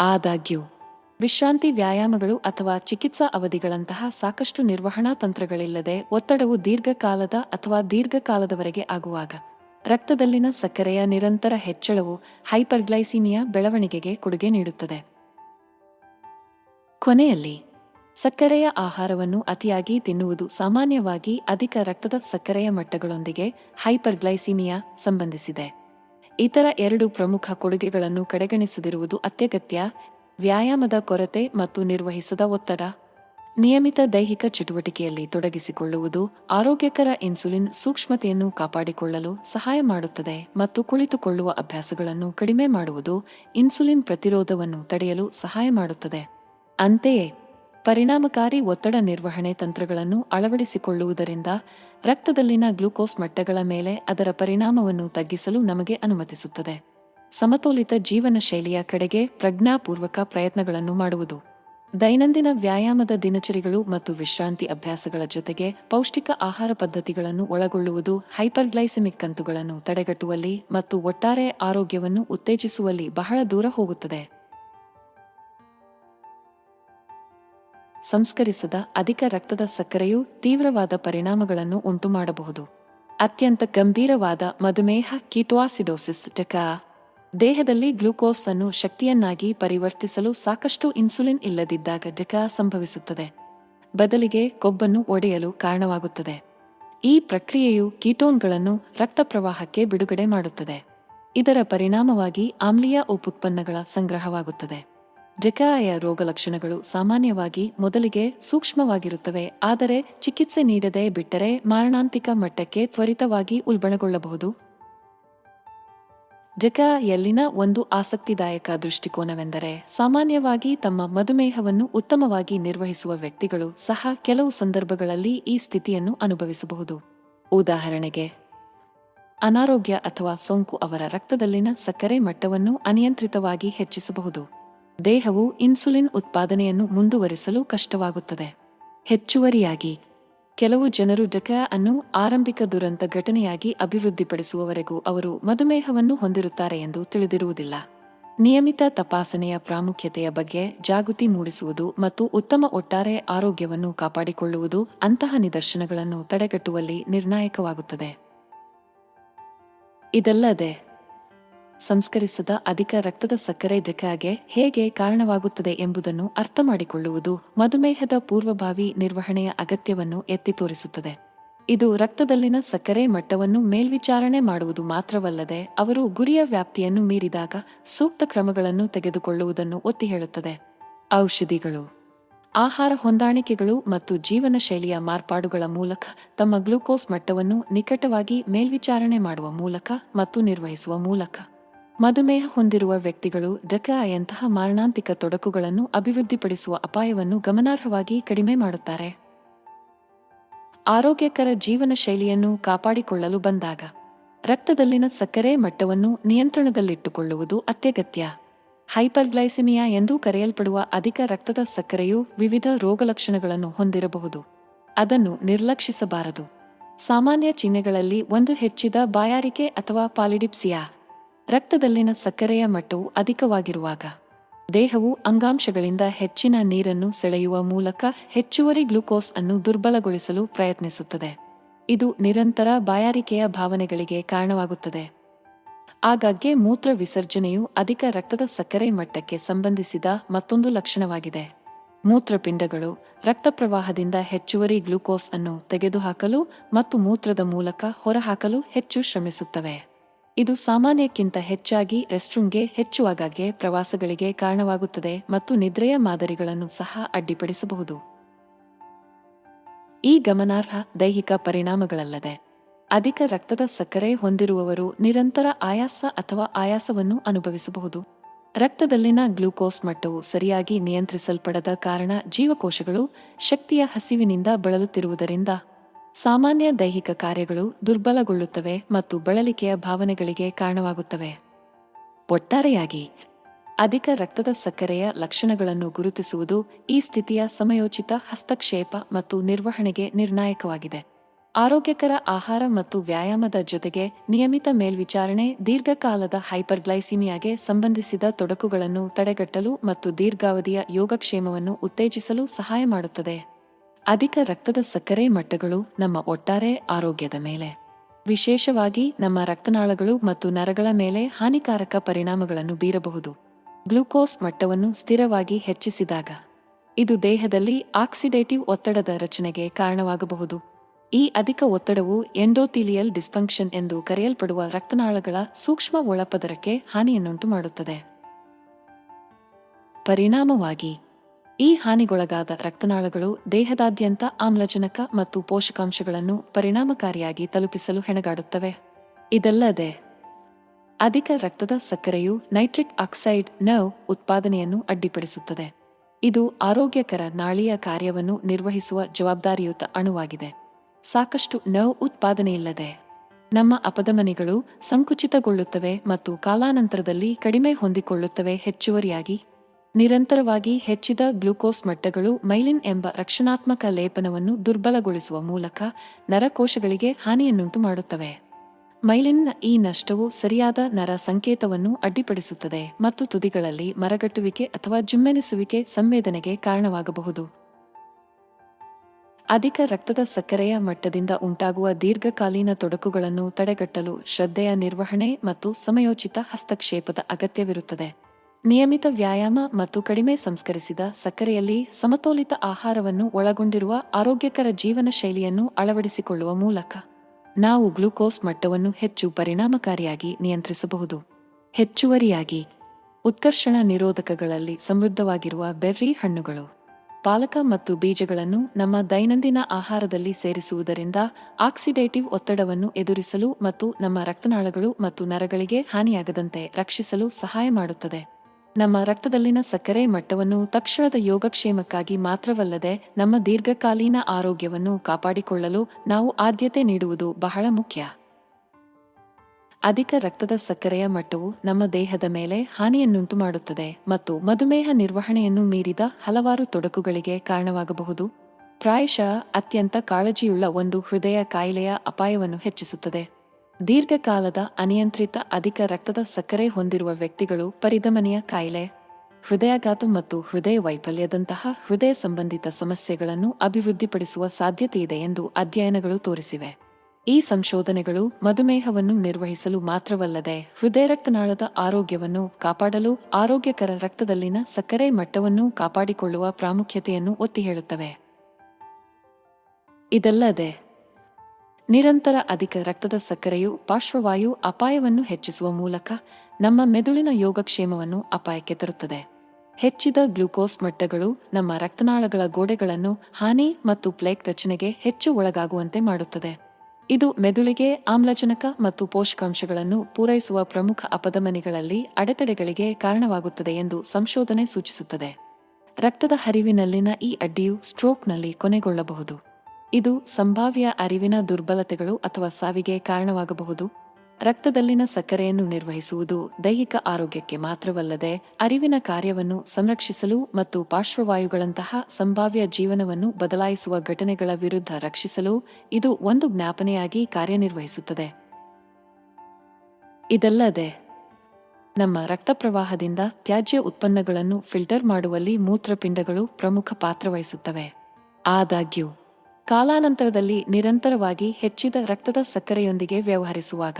S2: ಆದಾಗ್ಯೂ, ವಿಶ್ರಾಂತಿ ವ್ಯಾಯಾಮಗಳು ಅಥವಾ ಚಿಕಿತ್ಸಾ ಅವಧಿಗಳಂತಹ ಸಾಕಷ್ಟು ನಿರ್ವಹಣಾ ತಂತ್ರಗಳಿಲ್ಲದೆ ಒತ್ತಡವು ದೀರ್ಘಕಾಲದ ಅಥವಾ ದೀರ್ಘಕಾಲದವರೆಗೆ ಆಗುವಾಗ ರಕ್ತದಲ್ಲಿನ ಸಕ್ಕರೆಯ ನಿರಂತರ ಹೆಚ್ಚಳವು ಹೈಪರ್ಗ್ಲೈಸಿಮಿಯಾ ಬೆಳವಣಿಗೆಗೆ ಕೊಡುಗೆ ನೀಡುತ್ತದೆ. ಕೊನೆಯಲ್ಲಿ, ಸಕ್ಕರೆಯ ಆಹಾರವನ್ನು ಅತಿಯಾಗಿ ತಿನ್ನುವುದು ಸಾಮಾನ್ಯವಾಗಿ ಅಧಿಕ ರಕ್ತದ ಸಕ್ಕರೆಯ ಮಟ್ಟಗಳೊಂದಿಗೆ ಹೈಪರ್ಗ್ಲೈಸಿಮಿಯಾ ಸಂಬಂಧಿಸಿದೆ. ಇತರ ಎರಡು ಪ್ರಮುಖ ಕೊಡುಗೆಗಳನ್ನು ಕಡೆಗಣಿಸದಿರುವುದು ಅತ್ಯಗತ್ಯ. ವ್ಯಾಯಾಮದ ಕೊರತೆ ಮತ್ತು ನಿರ್ವಹಿಸದ ಒತ್ತಡ. ನಿಯಮಿತ ದೈಹಿಕ ಚಟುವಟಿಕೆಯಲ್ಲಿ ತೊಡಗಿಸಿಕೊಳ್ಳುವುದು ಆರೋಗ್ಯಕರ ಇನ್ಸುಲಿನ್ ಸೂಕ್ಷ್ಮತೆಯನ್ನು ಕಾಪಾಡಿಕೊಳ್ಳಲು ಸಹಾಯ ಮಾಡುತ್ತದೆ ಮತ್ತು ಕುಳಿತುಕೊಳ್ಳುವ ಅಭ್ಯಾಸಗಳನ್ನು ಕಡಿಮೆ ಮಾಡುವುದು ಇನ್ಸುಲಿನ್ ಪ್ರತಿರೋಧವನ್ನು ತಡೆಯಲು ಸಹಾಯ ಮಾಡುತ್ತದೆ. ಅಂತೆಯೇ, ಪರಿಣಾಮಕಾರಿ ಒತ್ತಡ ನಿರ್ವಹಣೆ ತಂತ್ರಗಳನ್ನು ಅಳವಡಿಸಿಕೊಳ್ಳುವುದರಿಂದ ರಕ್ತದಲ್ಲಿನ ಗ್ಲೂಕೋಸ್ ಮಟ್ಟಗಳ ಮೇಲೆ ಅದರ ಪರಿಣಾಮವನ್ನು ತಗ್ಗಿಸಲು ನಮಗೆ ಅನುಮತಿಸುತ್ತದೆ. ಸಮತೋಲಿತ ಜೀವನ ಶೈಲಿಯ ಕಡೆಗೆ ಪ್ರಜ್ಞಾಪೂರ್ವಕ ಪ್ರಯತ್ನಗಳನ್ನು ಮಾಡುವುದು. ದೈನಂದಿನ ವ್ಯಾಯಾಮದ ದಿನಚರಿಗಳು ಮತ್ತು ವಿಶ್ರಾಂತಿ ಅಭ್ಯಾಸಗಳ ಜೊತೆಗೆ ಪೌಷ್ಟಿಕ ಆಹಾರ ಪದ್ಧತಿಗಳನ್ನು ಒಳಗೊಳ್ಳುವುದು, ಹೈಪರ್ಗ್ಲೈಸೆಮಿಕ್ ಕಂತುಗಳನ್ನು ತಡೆಗಟ್ಟುವಲ್ಲಿ ಮತ್ತು ಒಟ್ಟಾರೆ ಆರೋಗ್ಯವನ್ನು ಉತ್ತೇಜಿಸುವಲ್ಲಿ ಬಹಳ ದೂರ ಹೋಗುತ್ತದೆ. ಸಂಸ್ಕರಿಸದ ಅಧಿಕ ರಕ್ತದ ಸಕ್ಕರೆಯು ತೀವ್ರವಾದ ಪರಿಣಾಮಗಳನ್ನು ಉಂಟುಮಾಡಬಹುದು. ಅತ್ಯಂತ ಗಂಭೀರವಾದ ಮಧುಮೇಹ ಕೀಟೋಸಿಡೋಸಿಸ್ ಟೆಕಾ ದೇಹದಲ್ಲಿ ಗ್ಲೂಕೋಸ್ ಅನ್ನು ಶಕ್ತಿಯನ್ನಾಗಿ ಪರಿವರ್ತಿಸಲು ಸಾಕಷ್ಟು ಇನ್ಸುಲಿನ್ ಇಲ್ಲದಿದ್ದಾಗ ಡೆಕಾ ಸಂಭವಿಸುತ್ತದೆ. ಬದಲಿಗೆ ಕೊಬ್ಬನ್ನು ಒಡೆಯಲು ಕಾರಣವಾಗುತ್ತದೆ. ಈ ಪ್ರಕ್ರಿಯೆಯು ಕೀಟೋನ್ಗಳನ್ನು ರಕ್ತ ಪ್ರವಾಹಕ್ಕೆ ಬಿಡುಗಡೆ ಮಾಡುತ್ತದೆ. ಇದರ ಪರಿಣಾಮವಾಗಿ ಆಮ್ಲೀಯ ಉಪುತ್ಪನ್ನಗಳ ಸಂಗ್ರಹವಾಗುತ್ತದೆ. ಡೆಕಾಯ ರೋಗಲಕ್ಷಣಗಳು ಸಾಮಾನ್ಯವಾಗಿ ಮೊದಲಿಗೆ ಸೂಕ್ಷ್ಮವಾಗಿರುತ್ತವೆ, ಆದರೆ ಚಿಕಿತ್ಸೆ ನೀಡದೆ ಬಿಟ್ಟರೆ ಮಾರಣಾಂತಿಕ ಮಟ್ಟಕ್ಕೆ ತ್ವರಿತವಾಗಿ ಉಲ್ಬಣಗೊಳ್ಳಬಹುದು. ಜಕ ಎಲ್ಲಿನ ಒಂದು ಆಸಕ್ತಿದಾಯಕ ದೃಷ್ಟಿಕೋನವೆಂದರೆ ಸಾಮಾನ್ಯವಾಗಿ ತಮ್ಮ ಮಧುಮೇಹವನ್ನು ಉತ್ತಮವಾಗಿ ನಿರ್ವಹಿಸುವ ವ್ಯಕ್ತಿಗಳು ಸಹ ಕೆಲವು ಸಂದರ್ಭಗಳಲ್ಲಿ ಈ ಸ್ಥಿತಿಯನ್ನು ಅನುಭವಿಸಬಹುದು. ಉದಾಹರಣೆಗೆ, ಅನಾರೋಗ್ಯ ಅಥವಾ ಸೋಂಕು ಅವರ ರಕ್ತದಲ್ಲಿನ ಸಕ್ಕರೆ ಮಟ್ಟವನ್ನು ಅನಿಯಂತ್ರಿತವಾಗಿ ಹೆಚ್ಚಿಸಬಹುದು. ದೇಹವು ಇನ್ಸುಲಿನ್ ಉತ್ಪಾದನೆಯನ್ನು ಮುಂದುವರಿಸಲು ಕಷ್ಟವಾಗುತ್ತದೆ. ಹೆಚ್ಚುವರಿಯಾಗಿ ಕೆಲವು ಜನರು ಡಕಾ ಅನ್ನು ಆರಂಭಿಕ ದುರಂತ ಘಟನೆಯಾಗಿ ಅಭಿವೃದ್ಧಿಪಡಿಸುವವರೆಗೂ ಅವರು ಮಧುಮೇಹವನ್ನು ಹೊಂದಿರುತ್ತಾರೆ ಎಂದು ತಿಳಿದಿರುವುದಿಲ್ಲ. ನಿಯಮಿತ ತಪಾಸಣೆಯ ಪ್ರಾಮುಖ್ಯತೆಯ ಬಗ್ಗೆ ಜಾಗೃತಿ ಮೂಡಿಸುವುದು ಮತ್ತು ಉತ್ತಮ ಒಟ್ಟಾರೆ ಆರೋಗ್ಯವನ್ನು ಕಾಪಾಡಿಕೊಳ್ಳುವುದು ಅಂತಹ ನಿದರ್ಶನಗಳನ್ನು ತಡೆಗಟ್ಟುವಲ್ಲಿ ನಿರ್ಣಾಯಕವಾಗುತ್ತದೆ. ಇದಲ್ಲದೆ ಸಂಸ್ಕರಿಸದ ಅಧಿಕ ರಕ್ತದ ಸಕ್ಕರೆ ಜಕಾಗೆ ಹೇಗೆ ಕಾರಣವಾಗುತ್ತದೆ ಎಂಬುದನ್ನು ಅರ್ಥಮಾಡಿಕೊಳ್ಳುವುದು ಮಧುಮೇಹದ ಪೂರ್ವಭಾವಿ ನಿರ್ವಹಣೆಯ ಅಗತ್ಯವನ್ನು ಎತ್ತಿ ತೋರಿಸುತ್ತದೆ. ಇದು ರಕ್ತದಲ್ಲಿನ ಸಕ್ಕರೆ ಮಟ್ಟವನ್ನು ಮೇಲ್ವಿಚಾರಣೆ ಮಾಡುವುದು ಮಾತ್ರವಲ್ಲದೆ ಅವರು ಗುರಿಯ ವ್ಯಾಪ್ತಿಯನ್ನು ಮೀರಿದಾಗ ಸೂಕ್ತ ಕ್ರಮಗಳನ್ನು ತೆಗೆದುಕೊಳ್ಳುವುದನ್ನು ಒತ್ತಿ ಹೇಳುತ್ತದೆ. ಔಷಧಿಗಳು. ಆಹಾರ ಹೊಂದಾಣಿಕೆಗಳು ಮತ್ತು ಜೀವನ ಶೈಲಿಯ ಮಾರ್ಪಾಡುಗಳ ಮೂಲಕ ತಮ್ಮ ಗ್ಲೂಕೋಸ್ ಮಟ್ಟವನ್ನು ನಿಕಟವಾಗಿ ಮೇಲ್ವಿಚಾರಣೆ ಮಾಡುವ ಮೂಲಕ ಮತ್ತು ನಿರ್ವಹಿಸುವ ಮೂಲಕ. ಮಧುಮೇಹ ಹೊಂದಿರುವ ವ್ಯಕ್ತಿಗಳು ಡಕಾಯಂತಹ ಮಾರಣಾಂತಿಕ ತೊಡಕುಗಳನ್ನು ಅಭಿವೃದ್ಧಿಪಡಿಸುವ ಅಪಾಯವನ್ನು ಗಮನಾರ್ಹವಾಗಿ ಕಡಿಮೆ ಮಾಡುತ್ತಾರೆ. ಆರೋಗ್ಯಕರ ಜೀವನ ಶೈಲಿಯನ್ನು ಕಾಪಾಡಿಕೊಳ್ಳಲು ಬಂದಾಗ ರಕ್ತದಲ್ಲಿನ ಸಕ್ಕರೆ ಮಟ್ಟವನ್ನು ನಿಯಂತ್ರಣದಲ್ಲಿಟ್ಟುಕೊಳ್ಳುವುದು ಅತ್ಯಗತ್ಯ. ಹೈಪರ್ಗ್ಲೈಸಿಮಿಯಾ ಎಂದು ಕರೆಯಲ್ಪಡುವ ಅಧಿಕ ರಕ್ತದ ಸಕ್ಕರೆಯು ವಿವಿಧ ರೋಗಲಕ್ಷಣಗಳನ್ನು ಹೊಂದಿರಬಹುದು. ಅದನ್ನು ನಿರ್ಲಕ್ಷಿಸಬಾರದು. ಸಾಮಾನ್ಯ ಚಿಹ್ನೆಗಳಲ್ಲಿ ಒಂದು ಹೆಚ್ಚಿದ ಬಾಯಾರಿಕೆ ಅಥವಾ ಪಾಲಿಡಿಪ್ಸಿಯಾ. ರಕ್ತದಲ್ಲಿನ ಸಕ್ಕರೆಯ ಮಟ್ಟವು ಅಧಿಕವಾಗಿರುವಾಗ ದೇಹವು ಅಂಗಾಂಶಗಳಿಂದ ಹೆಚ್ಚಿನ ನೀರನ್ನು ಸೆಳೆಯುವ ಮೂಲಕ ಹೆಚ್ಚುವರಿ ಗ್ಲುಕೋಸ್ ಅನ್ನು ದುರ್ಬಲಗೊಳಿಸಲು ಪ್ರಯತ್ನಿಸುತ್ತದೆ. ಇದು ನಿರಂತರ ಬಾಯಾರಿಕೆಯ ಭಾವನೆಗಳಿಗೆ ಕಾರಣವಾಗುತ್ತದೆ. ಆಗಾಗ್ಗೆ ಮೂತ್ರ ವಿಸರ್ಜನೆಯು ಅಧಿಕ ರಕ್ತದ ಸಕ್ಕರೆ ಮಟ್ಟಕ್ಕೆ ಸಂಬಂಧಿಸಿದ ಮತ್ತೊಂದು ಲಕ್ಷಣವಾಗಿದೆ. ಮೂತ್ರಪಿಂಡಗಳು ರಕ್ತ ಪ್ರವಾಹದಿಂದ ಹೆಚ್ಚುವರಿ ಗ್ಲುಕೋಸ್ ಅನ್ನು ತೆಗೆದುಹಾಕಲು ಮತ್ತು ಮೂತ್ರದ ಮೂಲಕ ಹೊರಹಾಕಲು ಹೆಚ್ಚು ಶ್ರಮಿಸುತ್ತವೆ. ಇದು ಸಾಮಾನ್ಯಕ್ಕಿಂತ ಹೆಚ್ಚಾಗಿ ರೆಸ್ಟ್ರೂಮ್ಗೆ ಹೆಚ್ಚು ಆಗಾಗ್ಗೆ ಪ್ರವಾಸಗಳಿಗೆ ಕಾರಣವಾಗುತ್ತದೆ ಮತ್ತು ನಿದ್ರೆಯ ಮಾದರಿಗಳನ್ನು ಸಹ ಅಡ್ಡಿಪಡಿಸಬಹುದು. ಈ ಗಮನಾರ್ಹ ದೈಹಿಕ ಪರಿಣಾಮಗಳಲ್ಲದೆ ಅಧಿಕ ರಕ್ತದ ಸಕ್ಕರೆ ಹೊಂದಿರುವವರು ನಿರಂತರ ಆಯಾಸ ಅಥವಾ ಆಯಾಸವನ್ನು ಅನುಭವಿಸಬಹುದು. ರಕ್ತದಲ್ಲಿನ ಗ್ಲೂಕೋಸ್ ಮಟ್ಟವು ಸರಿಯಾಗಿ ನಿಯಂತ್ರಿಸಲ್ಪಡದ ಕಾರಣ ಜೀವಕೋಶಗಳು ಶಕ್ತಿಯ ಹಸಿವಿನಿಂದ ಬಳಲುತ್ತಿರುವುದರಿಂದ ಸಾಮಾನ್ಯ ದೈಹಿಕ ಕಾರ್ಯಗಳು ದುರ್ಬಲಗೊಳ್ಳುತ್ತವೆ ಮತ್ತು ಬಳಲಿಕೆಯ ಭಾವನೆಗಳಿಗೆ ಕಾರಣವಾಗುತ್ತವೆ. ಒಟ್ಟಾರೆಯಾಗಿ, ಅಧಿಕ ರಕ್ತದ ಸಕ್ಕರೆಯ ಲಕ್ಷಣಗಳನ್ನು ಗುರುತಿಸುವುದು ಈ ಸ್ಥಿತಿಯ ಸಮಯೋಚಿತ ಹಸ್ತಕ್ಷೇಪ ಮತ್ತು ನಿರ್ವಹಣೆಗೆ ನಿರ್ಣಾಯಕವಾಗಿದೆ. ಆರೋಗ್ಯಕರ ಆಹಾರ ಮತ್ತು ವ್ಯಾಯಾಮದ ಜೊತೆಗೆ ನಿಯಮಿತ ಮೇಲ್ವಿಚಾರಣೆ ದೀರ್ಘಕಾಲದ ಹೈಪರ್ಗ್ಲೈಸಿಮಿಯಾಗೆ ಸಂಬಂಧಿಸಿದ ತೊಡಕುಗಳನ್ನು ತಡೆಗಟ್ಟಲು ಮತ್ತು ದೀರ್ಘಾವಧಿಯ ಯೋಗಕ್ಷೇಮವನ್ನು ಉತ್ತೇಜಿಸಲು ಸಹಾಯ ಮಾಡುತ್ತದೆ. ಅಧಿಕ ರಕ್ತದ ಸಕ್ಕರೆ ಮಟ್ಟಗಳು ನಮ್ಮ ಒಟ್ಟಾರೆ ಆರೋಗ್ಯದ ಮೇಲೆ. ವಿಶೇಷವಾಗಿ ನಮ್ಮ ರಕ್ತನಾಳಗಳು ಮತ್ತು ನರಗಳ ಮೇಲೆ ಹಾನಿಕಾರಕ ಪರಿಣಾಮಗಳನ್ನು ಬೀರಬಹುದು. ಗ್ಲೂಕೋಸ್ ಮಟ್ಟವನ್ನು ಸ್ಥಿರವಾಗಿ ಹೆಚ್ಚಿಸಿದಾಗ ಇದು ದೇಹದಲ್ಲಿ ಆಕ್ಸಿಡೇಟಿವ್ ಒತ್ತಡದ ರಚನೆಗೆ ಕಾರಣವಾಗಬಹುದು. ಈ ಅಧಿಕ ಒತ್ತಡವು ಎಂಡೋತಿಲಿಯಲ್ ಡಿಸ್ಫಂಕ್ಷನ್ ಎಂದು ಕರೆಯಲ್ಪಡುವ ರಕ್ತನಾಳಗಳ ಸೂಕ್ಷ್ಮ ಒಳಪದರಕ್ಕೆ ಹಾನಿಯನ್ನುಂಟು ಮಾಡುತ್ತದೆ ಪರಿಣಾಮವಾಗಿ ಈ ಹಾನಿಗೊಳಗಾದ ರಕ್ತನಾಳಗಳು ದೇಹದಾದ್ಯಂತ ಆಮ್ಲಜನಕ ಮತ್ತು ಪೋಷಕಾಂಶಗಳನ್ನು ಪರಿಣಾಮಕಾರಿಯಾಗಿ ತಲುಪಿಸಲು ಹೆಣಗಾಡುತ್ತವೆ. ಇದಲ್ಲದೆ, ಅಧಿಕ ರಕ್ತದ ಸಕ್ಕರೆಯು ನೈಟ್ರಿಕ್ ಆಕ್ಸೈಡ್ ನವ್ ಉತ್ಪಾದನೆಯನ್ನು ಅಡ್ಡಿಪಡಿಸುತ್ತದೆ. ಇದು ಆರೋಗ್ಯಕರ ನಾಳೀಯ ಕಾರ್ಯವನ್ನು ನಿರ್ವಹಿಸುವ ಜವಾಬ್ದಾರಿಯುತ ಅಣುವಾಗಿದೆ. ಸಾಕಷ್ಟು ನರ್ವ್ ಉತ್ಪಾದನೆಯಿಲ್ಲದೆ, ನಮ್ಮ ಅಪಧಮನಿಗಳು ಸಂಕುಚಿತಗೊಳ್ಳುತ್ತವೆ ಮತ್ತು ಕಾಲಾನಂತರದಲ್ಲಿ ಕಡಿಮೆ ಹೊಂದಿಕೊಳ್ಳುತ್ತವೆ ಹೆಚ್ಚುವರಿಯಾಗಿ ನಿರಂತರವಾಗಿ ಹೆಚ್ಚಿದ ಗ್ಲೂಕೋಸ್ ಮಟ್ಟಗಳು ಮೈಲಿನ್ ಎಂಬ ರಕ್ಷಣಾತ್ಮಕ ಲೇಪನವನ್ನು ದುರ್ಬಲಗೊಳಿಸುವ ಮೂಲಕ ನರಕೋಶಗಳಿಗೆ ಹಾನಿಯನ್ನುಂಟು ಮಾಡುತ್ತವೆ. ಮೈಲಿನ್ನ ಈ ನಷ್ಟವು ಸರಿಯಾದ ನರ ಸಂಕೇತವನ್ನು ಅಡ್ಡಿಪಡಿಸುತ್ತದೆ ಮತ್ತು ತುದಿಗಳಲ್ಲಿ ಮರಗಟ್ಟುವಿಕೆ ಅಥವಾ ಜುಮ್ಮೆನಿಸುವಿಕೆ ಸಂವೇದನೆಗೆ ಕಾರಣವಾಗಬಹುದು. ಅಧಿಕ ರಕ್ತದ ಸಕ್ಕರೆಯ ಮಟ್ಟದಿಂದ ಉಂಟಾಗುವ ದೀರ್ಘಕಾಲೀನ ತೊಡಕುಗಳನ್ನು ತಡೆಗಟ್ಟಲು ಶ್ರದ್ಧೆಯ ನಿರ್ವಹಣೆ ಮತ್ತು ಸಮಯೋಚಿತ ಹಸ್ತಕ್ಷೇಪದ ಅಗತ್ಯವಿರುತ್ತದೆ. ನಿಯಮಿತ ವ್ಯಾಯಾಮ ಮತ್ತು ಕಡಿಮೆ ಸಂಸ್ಕರಿಸಿದ ಸಕ್ಕರೆಯಲ್ಲಿ ಸಮತೋಲಿತ ಆಹಾರವನ್ನು ಒಳಗೊಂಡಿರುವ ಆರೋಗ್ಯಕರ ಜೀವನ ಶೈಲಿಯನ್ನು ಅಳವಡಿಸಿಕೊಳ್ಳುವ ಮೂಲಕ ನಾವು ಗ್ಲೂಕೋಸ್ ಮಟ್ಟವನ್ನು ಹೆಚ್ಚು ಪರಿಣಾಮಕಾರಿಯಾಗಿ ನಿಯಂತ್ರಿಸಬಹುದು. ಹೆಚ್ಚುವರಿಯಾಗಿ ಉತ್ಕರ್ಷಣ ನಿರೋಧಕಗಳಲ್ಲಿ ಸಮೃದ್ಧವಾಗಿರುವ ಬೆರ್ರಿ ಹಣ್ಣುಗಳು. ಪಾಲಕ ಮತ್ತು ಬೀಜಗಳನ್ನು ನಮ್ಮ ದೈನಂದಿನ ಆಹಾರದಲ್ಲಿ ಸೇರಿಸುವುದರಿಂದ ಆಕ್ಸಿಡೇಟಿವ್ ಒತ್ತಡವನ್ನು ಎದುರಿಸಲು ಮತ್ತು ನಮ್ಮ ರಕ್ತನಾಳಗಳು ಮತ್ತು ನರಗಳಿಗೆ ಹಾನಿಯಾಗದಂತೆ ರಕ್ಷಿಸಲು ಸಹಾಯ ಮಾಡುತ್ತದೆ. ನಮ್ಮ ರಕ್ತದಲ್ಲಿನ ಸಕ್ಕರೆ ಮಟ್ಟವನ್ನು ತಕ್ಷಣದ ಯೋಗಕ್ಷೇಮಕ್ಕಾಗಿ ಮಾತ್ರವಲ್ಲದೆ ನಮ್ಮ ದೀರ್ಘಕಾಲೀನ ಆರೋಗ್ಯವನ್ನು ಕಾಪಾಡಿಕೊಳ್ಳಲು ನಾವು ಆದ್ಯತೆ ನೀಡುವುದು ಬಹಳ ಮುಖ್ಯ. ಅಧಿಕ ರಕ್ತದ ಸಕ್ಕರೆಯ ಮಟ್ಟವು ನಮ್ಮ ದೇಹದ ಮೇಲೆ ಹಾನಿಯನ್ನುಂಟು ಮಾಡುತ್ತದೆ ಮತ್ತು ಮಧುಮೇಹ ನಿರ್ವಹಣೆಯನ್ನು ಮೀರಿದ ಹಲವಾರು ತೊಡಕುಗಳಿಗೆ ಕಾರಣವಾಗಬಹುದು. ಪ್ರಾಯಶಃ ಅತ್ಯಂತ ಕಾಳಜಿಯುಳ್ಳ ಒಂದು ಹೃದಯ ಕಾಯಿಲೆಯ ಅಪಾಯವನ್ನು ಹೆಚ್ಚಿಸುತ್ತದೆ. ದೀರ್ಘಕಾಲದ ಅನಿಯಂತ್ರಿತ ಅಧಿಕ ರಕ್ತದ ಸಕ್ಕರೆ ಹೊಂದಿರುವ ವ್ಯಕ್ತಿಗಳು ಪರಿಧಮನಿಯ ಕಾಯಿಲೆ, ಹೃದಯಾಘಾತ ಮತ್ತು ಹೃದಯ ವೈಫಲ್ಯದಂತಹ ಹೃದಯ ಸಂಬಂಧಿತ ಸಮಸ್ಯೆಗಳನ್ನು ಅಭಿವೃದ್ಧಿಪಡಿಸುವ ಸಾಧ್ಯತೆಯಿದೆ ಎಂದು ಅಧ್ಯಯನಗಳು ತೋರಿಸಿವೆ. ಈ ಸಂಶೋಧನೆಗಳು ಮಧುಮೇಹವನ್ನು ನಿರ್ವಹಿಸಲು ಮಾತ್ರವಲ್ಲದೆ ಹೃದಯ ರಕ್ತನಾಳದ ಆರೋಗ್ಯವನ್ನು ಕಾಪಾಡಲು ಆರೋಗ್ಯಕರ ರಕ್ತದಲ್ಲಿನ ಸಕ್ಕರೆ ಮಟ್ಟವನ್ನು ಕಾಪಾಡಿಕೊಳ್ಳುವ ಪ್ರಾಮುಖ್ಯತೆಯನ್ನು ಒತ್ತಿ ಹೇಳುತ್ತವೆ ಇದಲ್ಲದೆ ನಿರಂತರ ಅಧಿಕ ರಕ್ತದ ಸಕ್ಕರೆಯು ಪಾರ್ಶ್ವವಾಯು ಅಪಾಯವನ್ನು ಹೆಚ್ಚಿಸುವ ಮೂಲಕ ನಮ್ಮ ಮೆದುಳಿನ ಯೋಗಕ್ಷೇಮವನ್ನು ಅಪಾಯಕ್ಕೆ ತರುತ್ತದೆ. ಹೆಚ್ಚಿದ ಗ್ಲೂಕೋಸ್ ಮಟ್ಟಗಳು ನಮ್ಮ ರಕ್ತನಾಳಗಳ ಗೋಡೆಗಳನ್ನು ಹಾನಿ ಮತ್ತು ಪ್ಲೇಕ್ ರಚನೆಗೆ ಹೆಚ್ಚು ಒಳಗಾಗುವಂತೆ ಮಾಡುತ್ತದೆ. ಇದು ಮೆದುಳಿಗೆ ಆಮ್ಲಜನಕ ಮತ್ತು ಪೋಷಕಾಂಶಗಳನ್ನು ಪೂರೈಸುವ ಪ್ರಮುಖ ಅಪಧಮನಿಗಳಲ್ಲಿ ಅಡೆತಡೆಗಳಿಗೆ ಕಾರಣವಾಗುತ್ತದೆ ಎಂದು ಸಂಶೋಧನೆ ಸೂಚಿಸುತ್ತದೆ. ರಕ್ತದ ಹರಿವಿನಲ್ಲಿನ ಈ ಅಡ್ಡಿಯು ಸ್ಟ್ರೋಕ್ನಲ್ಲಿ ಕೊನೆಗೊಳ್ಳಬಹುದು. ಇದು ಸಂಭಾವ್ಯ ಅರಿವಿನ ದುರ್ಬಲತೆಗಳು ಅಥವಾ ಸಾವಿಗೆ ಕಾರಣವಾಗಬಹುದು. ರಕ್ತದಲ್ಲಿನ ಸಕ್ಕರೆಯನ್ನು ನಿರ್ವಹಿಸುವುದು ದೈಹಿಕ ಆರೋಗ್ಯಕ್ಕೆ ಮಾತ್ರವಲ್ಲದೆ ಅರಿವಿನ ಕಾರ್ಯವನ್ನು ಸಂರಕ್ಷಿಸಲು ಮತ್ತು ಪಾರ್ಶ್ವವಾಯುಗಳಂತಹ ಸಂಭಾವ್ಯ ಜೀವನವನ್ನು ಬದಲಾಯಿಸುವ ಘಟನೆಗಳ ವಿರುದ್ಧ ರಕ್ಷಿಸಲು ಇದು ಒಂದು ಜ್ಞಾಪನೆಯಾಗಿ ಕಾರ್ಯನಿರ್ವಹಿಸುತ್ತದೆ. ಇದಲ್ಲದೆ, ನಮ್ಮ ರಕ್ತ ಪ್ರವಾಹದಿಂದ ತ್ಯಾಜ್ಯ ಉತ್ಪನ್ನಗಳನ್ನು ಫಿಲ್ಟರ್ ಮಾಡುವಲ್ಲಿ ಮೂತ್ರಪಿಂಡಗಳು ಪ್ರಮುಖ ಪಾತ್ರವಹಿಸುತ್ತವೆ. ಆದಾಗ್ಯೂ ಕಾಲಾನಂತರದಲ್ಲಿ ನಿರಂತರವಾಗಿ ಹೆಚ್ಚಿದ ರಕ್ತದ ಸಕ್ಕರೆಯೊಂದಿಗೆ ವ್ಯವಹರಿಸುವಾಗ,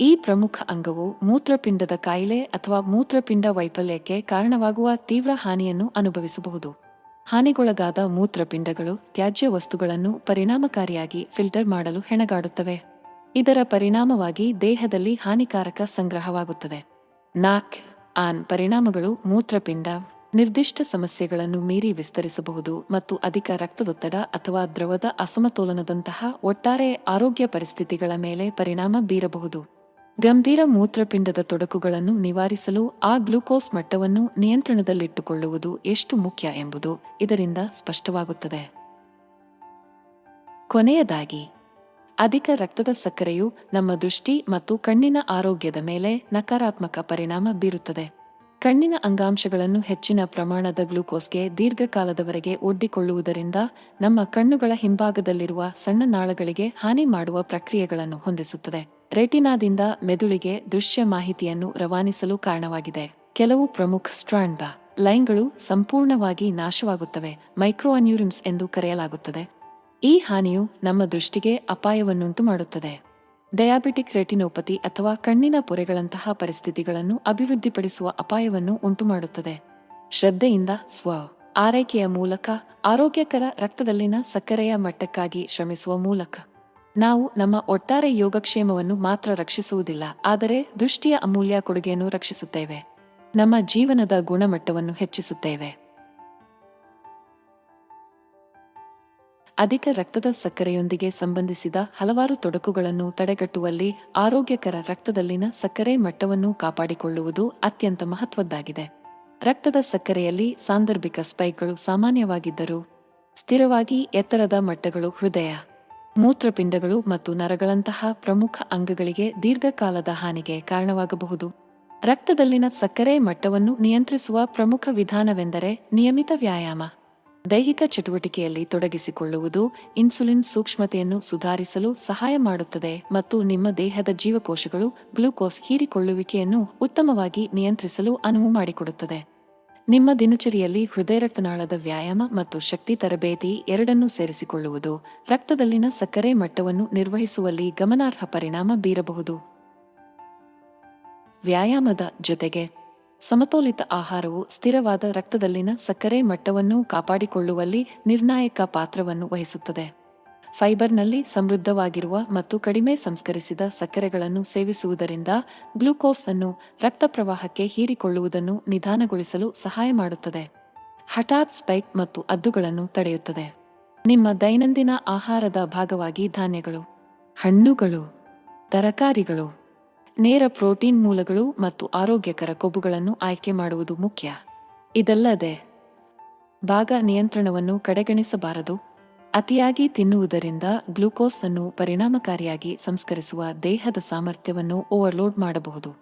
S2: ಈ ಪ್ರಮುಖ ಅಂಗವು ಮೂತ್ರಪಿಂಡದ ಕಾಯಿಲೆ ಅಥವಾ ಮೂತ್ರಪಿಂಡ ವೈಫಲ್ಯಕ್ಕೆ ಕಾರಣವಾಗುವ ತೀವ್ರ ಹಾನಿಯನ್ನು ಅನುಭವಿಸಬಹುದು. ಹಾನಿಗೊಳಗಾದ ಮೂತ್ರಪಿಂಡಗಳು ತ್ಯಾಜ್ಯ ವಸ್ತುಗಳನ್ನು ಪರಿಣಾಮಕಾರಿಯಾಗಿ ಫಿಲ್ಟರ್ ಮಾಡಲು ಹೆಣಗಾಡುತ್ತವೆ. ಇದರ ಪರಿಣಾಮವಾಗಿ ದೇಹದಲ್ಲಿ ಹಾನಿಕಾರಕ ಸಂಗ್ರಹವಾಗುತ್ತದೆ. ನಾಕ್, ಆನ್ ಪರಿಣಾಮಗಳು ಮೂತ್ರಪಿಂಡ ನಿರ್ದಿಷ್ಟ ಸಮಸ್ಯೆಗಳನ್ನು ಮೀರಿ ವಿಸ್ತರಿಸಬಹುದು ಮತ್ತು ಅಧಿಕ ರಕ್ತದೊತ್ತಡ ಅಥವಾ ದ್ರವದ ಅಸಮತೋಲನದಂತಹ ಒಟ್ಟಾರೆ ಆರೋಗ್ಯ ಪರಿಸ್ಥಿತಿಗಳ ಮೇಲೆ ಪರಿಣಾಮ ಬೀರಬಹುದು. ಗಂಭೀರ ಮೂತ್ರಪಿಂಡದ ತೊಡಕುಗಳನ್ನು ನಿವಾರಿಸಲು ಆ ಗ್ಲೂಕೋಸ್ ಮಟ್ಟವನ್ನು ನಿಯಂತ್ರಣದಲ್ಲಿಟ್ಟುಕೊಳ್ಳುವುದು ಎಷ್ಟು ಮುಖ್ಯ ಎಂಬುದು ಇದರಿಂದ ಸ್ಪಷ್ಟವಾಗುತ್ತದೆ. ಕೊನೆಯದಾಗಿ, ಅಧಿಕ ರಕ್ತದ ಸಕ್ಕರೆಯು ನಮ್ಮ ದೃಷ್ಟಿ ಮತ್ತು ಕಣ್ಣಿನ ಆರೋಗ್ಯದ ಮೇಲೆ ನಕಾರಾತ್ಮಕ ಪರಿಣಾಮ ಬೀರುತ್ತದೆ. ಕಣ್ಣಿನ ಅಂಗಾಂಶಗಳನ್ನು ಹೆಚ್ಚಿನ ಪ್ರಮಾಣದ ಗ್ಲೂಕೋಸ್ಗೆ ದೀರ್ಘಕಾಲದವರೆಗೆ ಒಡ್ಡಿಕೊಳ್ಳುವುದರಿಂದ ನಮ್ಮ ಕಣ್ಣುಗಳ ಹಿಂಭಾಗದಲ್ಲಿರುವ ಸಣ್ಣ ನಾಳಗಳಿಗೆ ಹಾನಿ ಮಾಡುವ ಪ್ರಕ್ರಿಯೆಗಳನ್ನು ಹೊಂದಿಸುತ್ತದೆ. ರೆಟಿನಾದಿಂದ ಮೆದುಳಿಗೆ ದೃಶ್ಯ ಮಾಹಿತಿಯನ್ನು ರವಾನಿಸಲು ಕಾರಣವಾಗಿದೆ. ಕೆಲವು ಪ್ರಮುಖ ಸ್ಟ್ರಾಂಡ್ ಲೈನ್ಗಳು ಸಂಪೂರ್ಣವಾಗಿ ನಾಶವಾಗುತ್ತವೆ ಮೈಕ್ರೋಅನ್ಯೂರಿಮ್ಸ್ ಎಂದು ಕರೆಯಲಾಗುತ್ತದೆ. ಈ ಹಾನಿಯು ನಮ್ಮ ದೃಷ್ಟಿಗೆ ಅಪಾಯವನ್ನುಂಟು ಮಾಡುತ್ತದೆ ಡಯಾಬಿಟಿಕ್ ರೆಟಿನೋಪತಿ ಅಥವಾ ಕಣ್ಣಿನ ಪೊರೆಗಳಂತಹ ಪರಿಸ್ಥಿತಿಗಳನ್ನು ಅಭಿವೃದ್ಧಿಪಡಿಸುವ ಅಪಾಯವನ್ನು ಉಂಟುಮಾಡುತ್ತದೆ. ಶ್ರದ್ಧೆಯಿಂದ ಸ್ವ ಆರೈಕೆಯ ಮೂಲಕ ಆರೋಗ್ಯಕರ ರಕ್ತದಲ್ಲಿನ ಸಕ್ಕರೆಯ ಮಟ್ಟಕ್ಕಾಗಿ ಶ್ರಮಿಸುವ ಮೂಲಕ. ನಾವು ನಮ್ಮ ಒಟ್ಟಾರೆ ಯೋಗಕ್ಷೇಮವನ್ನು ಮಾತ್ರ ರಕ್ಷಿಸುವುದಿಲ್ಲ, ಆದರೆ ದೃಷ್ಟಿಯ ಅಮೂಲ್ಯ ಕೊಡುಗೆಯನ್ನು ರಕ್ಷಿಸುತ್ತೇವೆ. ನಮ್ಮ ಜೀವನದ ಗುಣಮಟ್ಟವನ್ನು ಹೆಚ್ಚಿಸುತ್ತೇವೆ. ಅಧಿಕ ರಕ್ತದ ಸಕ್ಕರೆಯೊಂದಿಗೆ ಸಂಬಂಧಿಸಿದ ಹಲವಾರು ತೊಡಕುಗಳನ್ನು ತಡೆಗಟ್ಟುವಲ್ಲಿ ಆರೋಗ್ಯಕರ ರಕ್ತದಲ್ಲಿನ ಸಕ್ಕರೆ ಮಟ್ಟವನ್ನು ಕಾಪಾಡಿಕೊಳ್ಳುವುದು ಅತ್ಯಂತ ಮಹತ್ವದ್ದಾಗಿದೆ. ರಕ್ತದ ಸಕ್ಕರೆಯಲ್ಲಿ ಸಾಂದರ್ಭಿಕ ಸ್ಪೈಕ್ಗಳು ಸಾಮಾನ್ಯವಾಗಿದ್ದರೂ ಸ್ಥಿರವಾಗಿ ಎತ್ತರದ ಮಟ್ಟಗಳು ಹೃದಯ, ಮೂತ್ರಪಿಂಡಗಳು ಮತ್ತು ನರಗಳಂತಹ ಪ್ರಮುಖ ಅಂಗಗಳಿಗೆ ದೀರ್ಘಕಾಲದ ಹಾನಿಗೆ ಕಾರಣವಾಗಬಹುದು. ರಕ್ತದಲ್ಲಿನ ಸಕ್ಕರೆ ಮಟ್ಟವನ್ನು ನಿಯಂತ್ರಿಸುವ ಪ್ರಮುಖ ವಿಧಾನವೆಂದರೆ ನಿಯಮಿತ ವ್ಯಾಯಾಮ. ದೈಹಿಕ ಚಟುವಟಿಕೆಯಲ್ಲಿ ತೊಡಗಿಸಿಕೊಳ್ಳುವುದು ಇನ್ಸುಲಿನ್ ಸೂಕ್ಷ್ಮತೆಯನ್ನು ಸುಧಾರಿಸಲು ಸಹಾಯ ಮಾಡುತ್ತದೆ ಮತ್ತು ನಿಮ್ಮ ದೇಹದ ಜೀವಕೋಶಗಳು ಗ್ಲೂಕೋಸ್ ಹೀರಿಕೊಳ್ಳುವಿಕೆಯನ್ನು ಉತ್ತಮವಾಗಿ ನಿಯಂತ್ರಿಸಲು ಅನುವು ಮಾಡಿಕೊಡುತ್ತದೆ. ನಿಮ್ಮ ದಿನಚರಿಯಲ್ಲಿ ಹೃದಯ ರಕ್ತನಾಳದ ವ್ಯಾಯಾಮ ಮತ್ತು ಶಕ್ತಿ ತರಬೇತಿ ಎರಡನ್ನೂ ಸೇರಿಸಿಕೊಳ್ಳುವುದು ರಕ್ತದಲ್ಲಿನ ಸಕ್ಕರೆ ಮಟ್ಟವನ್ನು ನಿರ್ವಹಿಸುವಲ್ಲಿ ಗಮನಾರ್ಹ ಪರಿಣಾಮ ಬೀರಬಹುದು. ವ್ಯಾಯಾಮದ ಜೊತೆಗೆ ಸಮತೋಲಿತ ಆಹಾರವು ಸ್ಥಿರವಾದ ರಕ್ತದಲ್ಲಿನ ಸಕ್ಕರೆ ಮಟ್ಟವನ್ನು ಕಾಪಾಡಿಕೊಳ್ಳುವಲ್ಲಿ ನಿರ್ಣಾಯಕ ಪಾತ್ರವನ್ನು ವಹಿಸುತ್ತದೆ. ಫೈಬರ್ನಲ್ಲಿ ಸಮೃದ್ಧವಾಗಿರುವ ಮತ್ತು ಕಡಿಮೆ ಸಂಸ್ಕರಿಸಿದ ಸಕ್ಕರೆಗಳನ್ನು ಸೇವಿಸುವುದರಿಂದ ಗ್ಲೂಕೋಸ್ ಅನ್ನು ರಕ್ತ ಪ್ರವಾಹಕ್ಕೆ ಹೀರಿಕೊಳ್ಳುವುದನ್ನು ನಿಧಾನಗೊಳಿಸಲು ಸಹಾಯ ಮಾಡುತ್ತದೆ. ಹಠಾತ್ ಸ್ಪೈಕ್ ಮತ್ತು ಅದ್ದುಗಳನ್ನು ತಡೆಯುತ್ತದೆ. ನಿಮ್ಮ ದೈನಂದಿನ ಆಹಾರದ ಭಾಗವಾಗಿ ಧಾನ್ಯಗಳು, ಹಣ್ಣುಗಳು, ತರಕಾರಿಗಳು ನೇರ ಪ್ರೋಟೀನ್ ಮೂಲಗಳು ಮತ್ತು ಆರೋಗ್ಯಕರ ಕೊಬ್ಬುಗಳನ್ನು ಆಯ್ಕೆ ಮಾಡುವುದು ಮುಖ್ಯ. ಇದಲ್ಲದೆ, ಭಾಗ ನಿಯಂತ್ರಣವನ್ನು ಕಡೆಗಣಿಸಬಾರದು. ಅತಿಯಾಗಿ ತಿನ್ನುವುದರಿಂದ ಗ್ಲೂಕೋಸ್ ಅನ್ನು ಪರಿಣಾಮಕಾರಿಯಾಗಿ ಸಂಸ್ಕರಿಸುವ ದೇಹದ ಸಾಮರ್ಥ್ಯವನ್ನು ಓವರ್ಲೋಡ್ ಮಾಡಬಹುದು.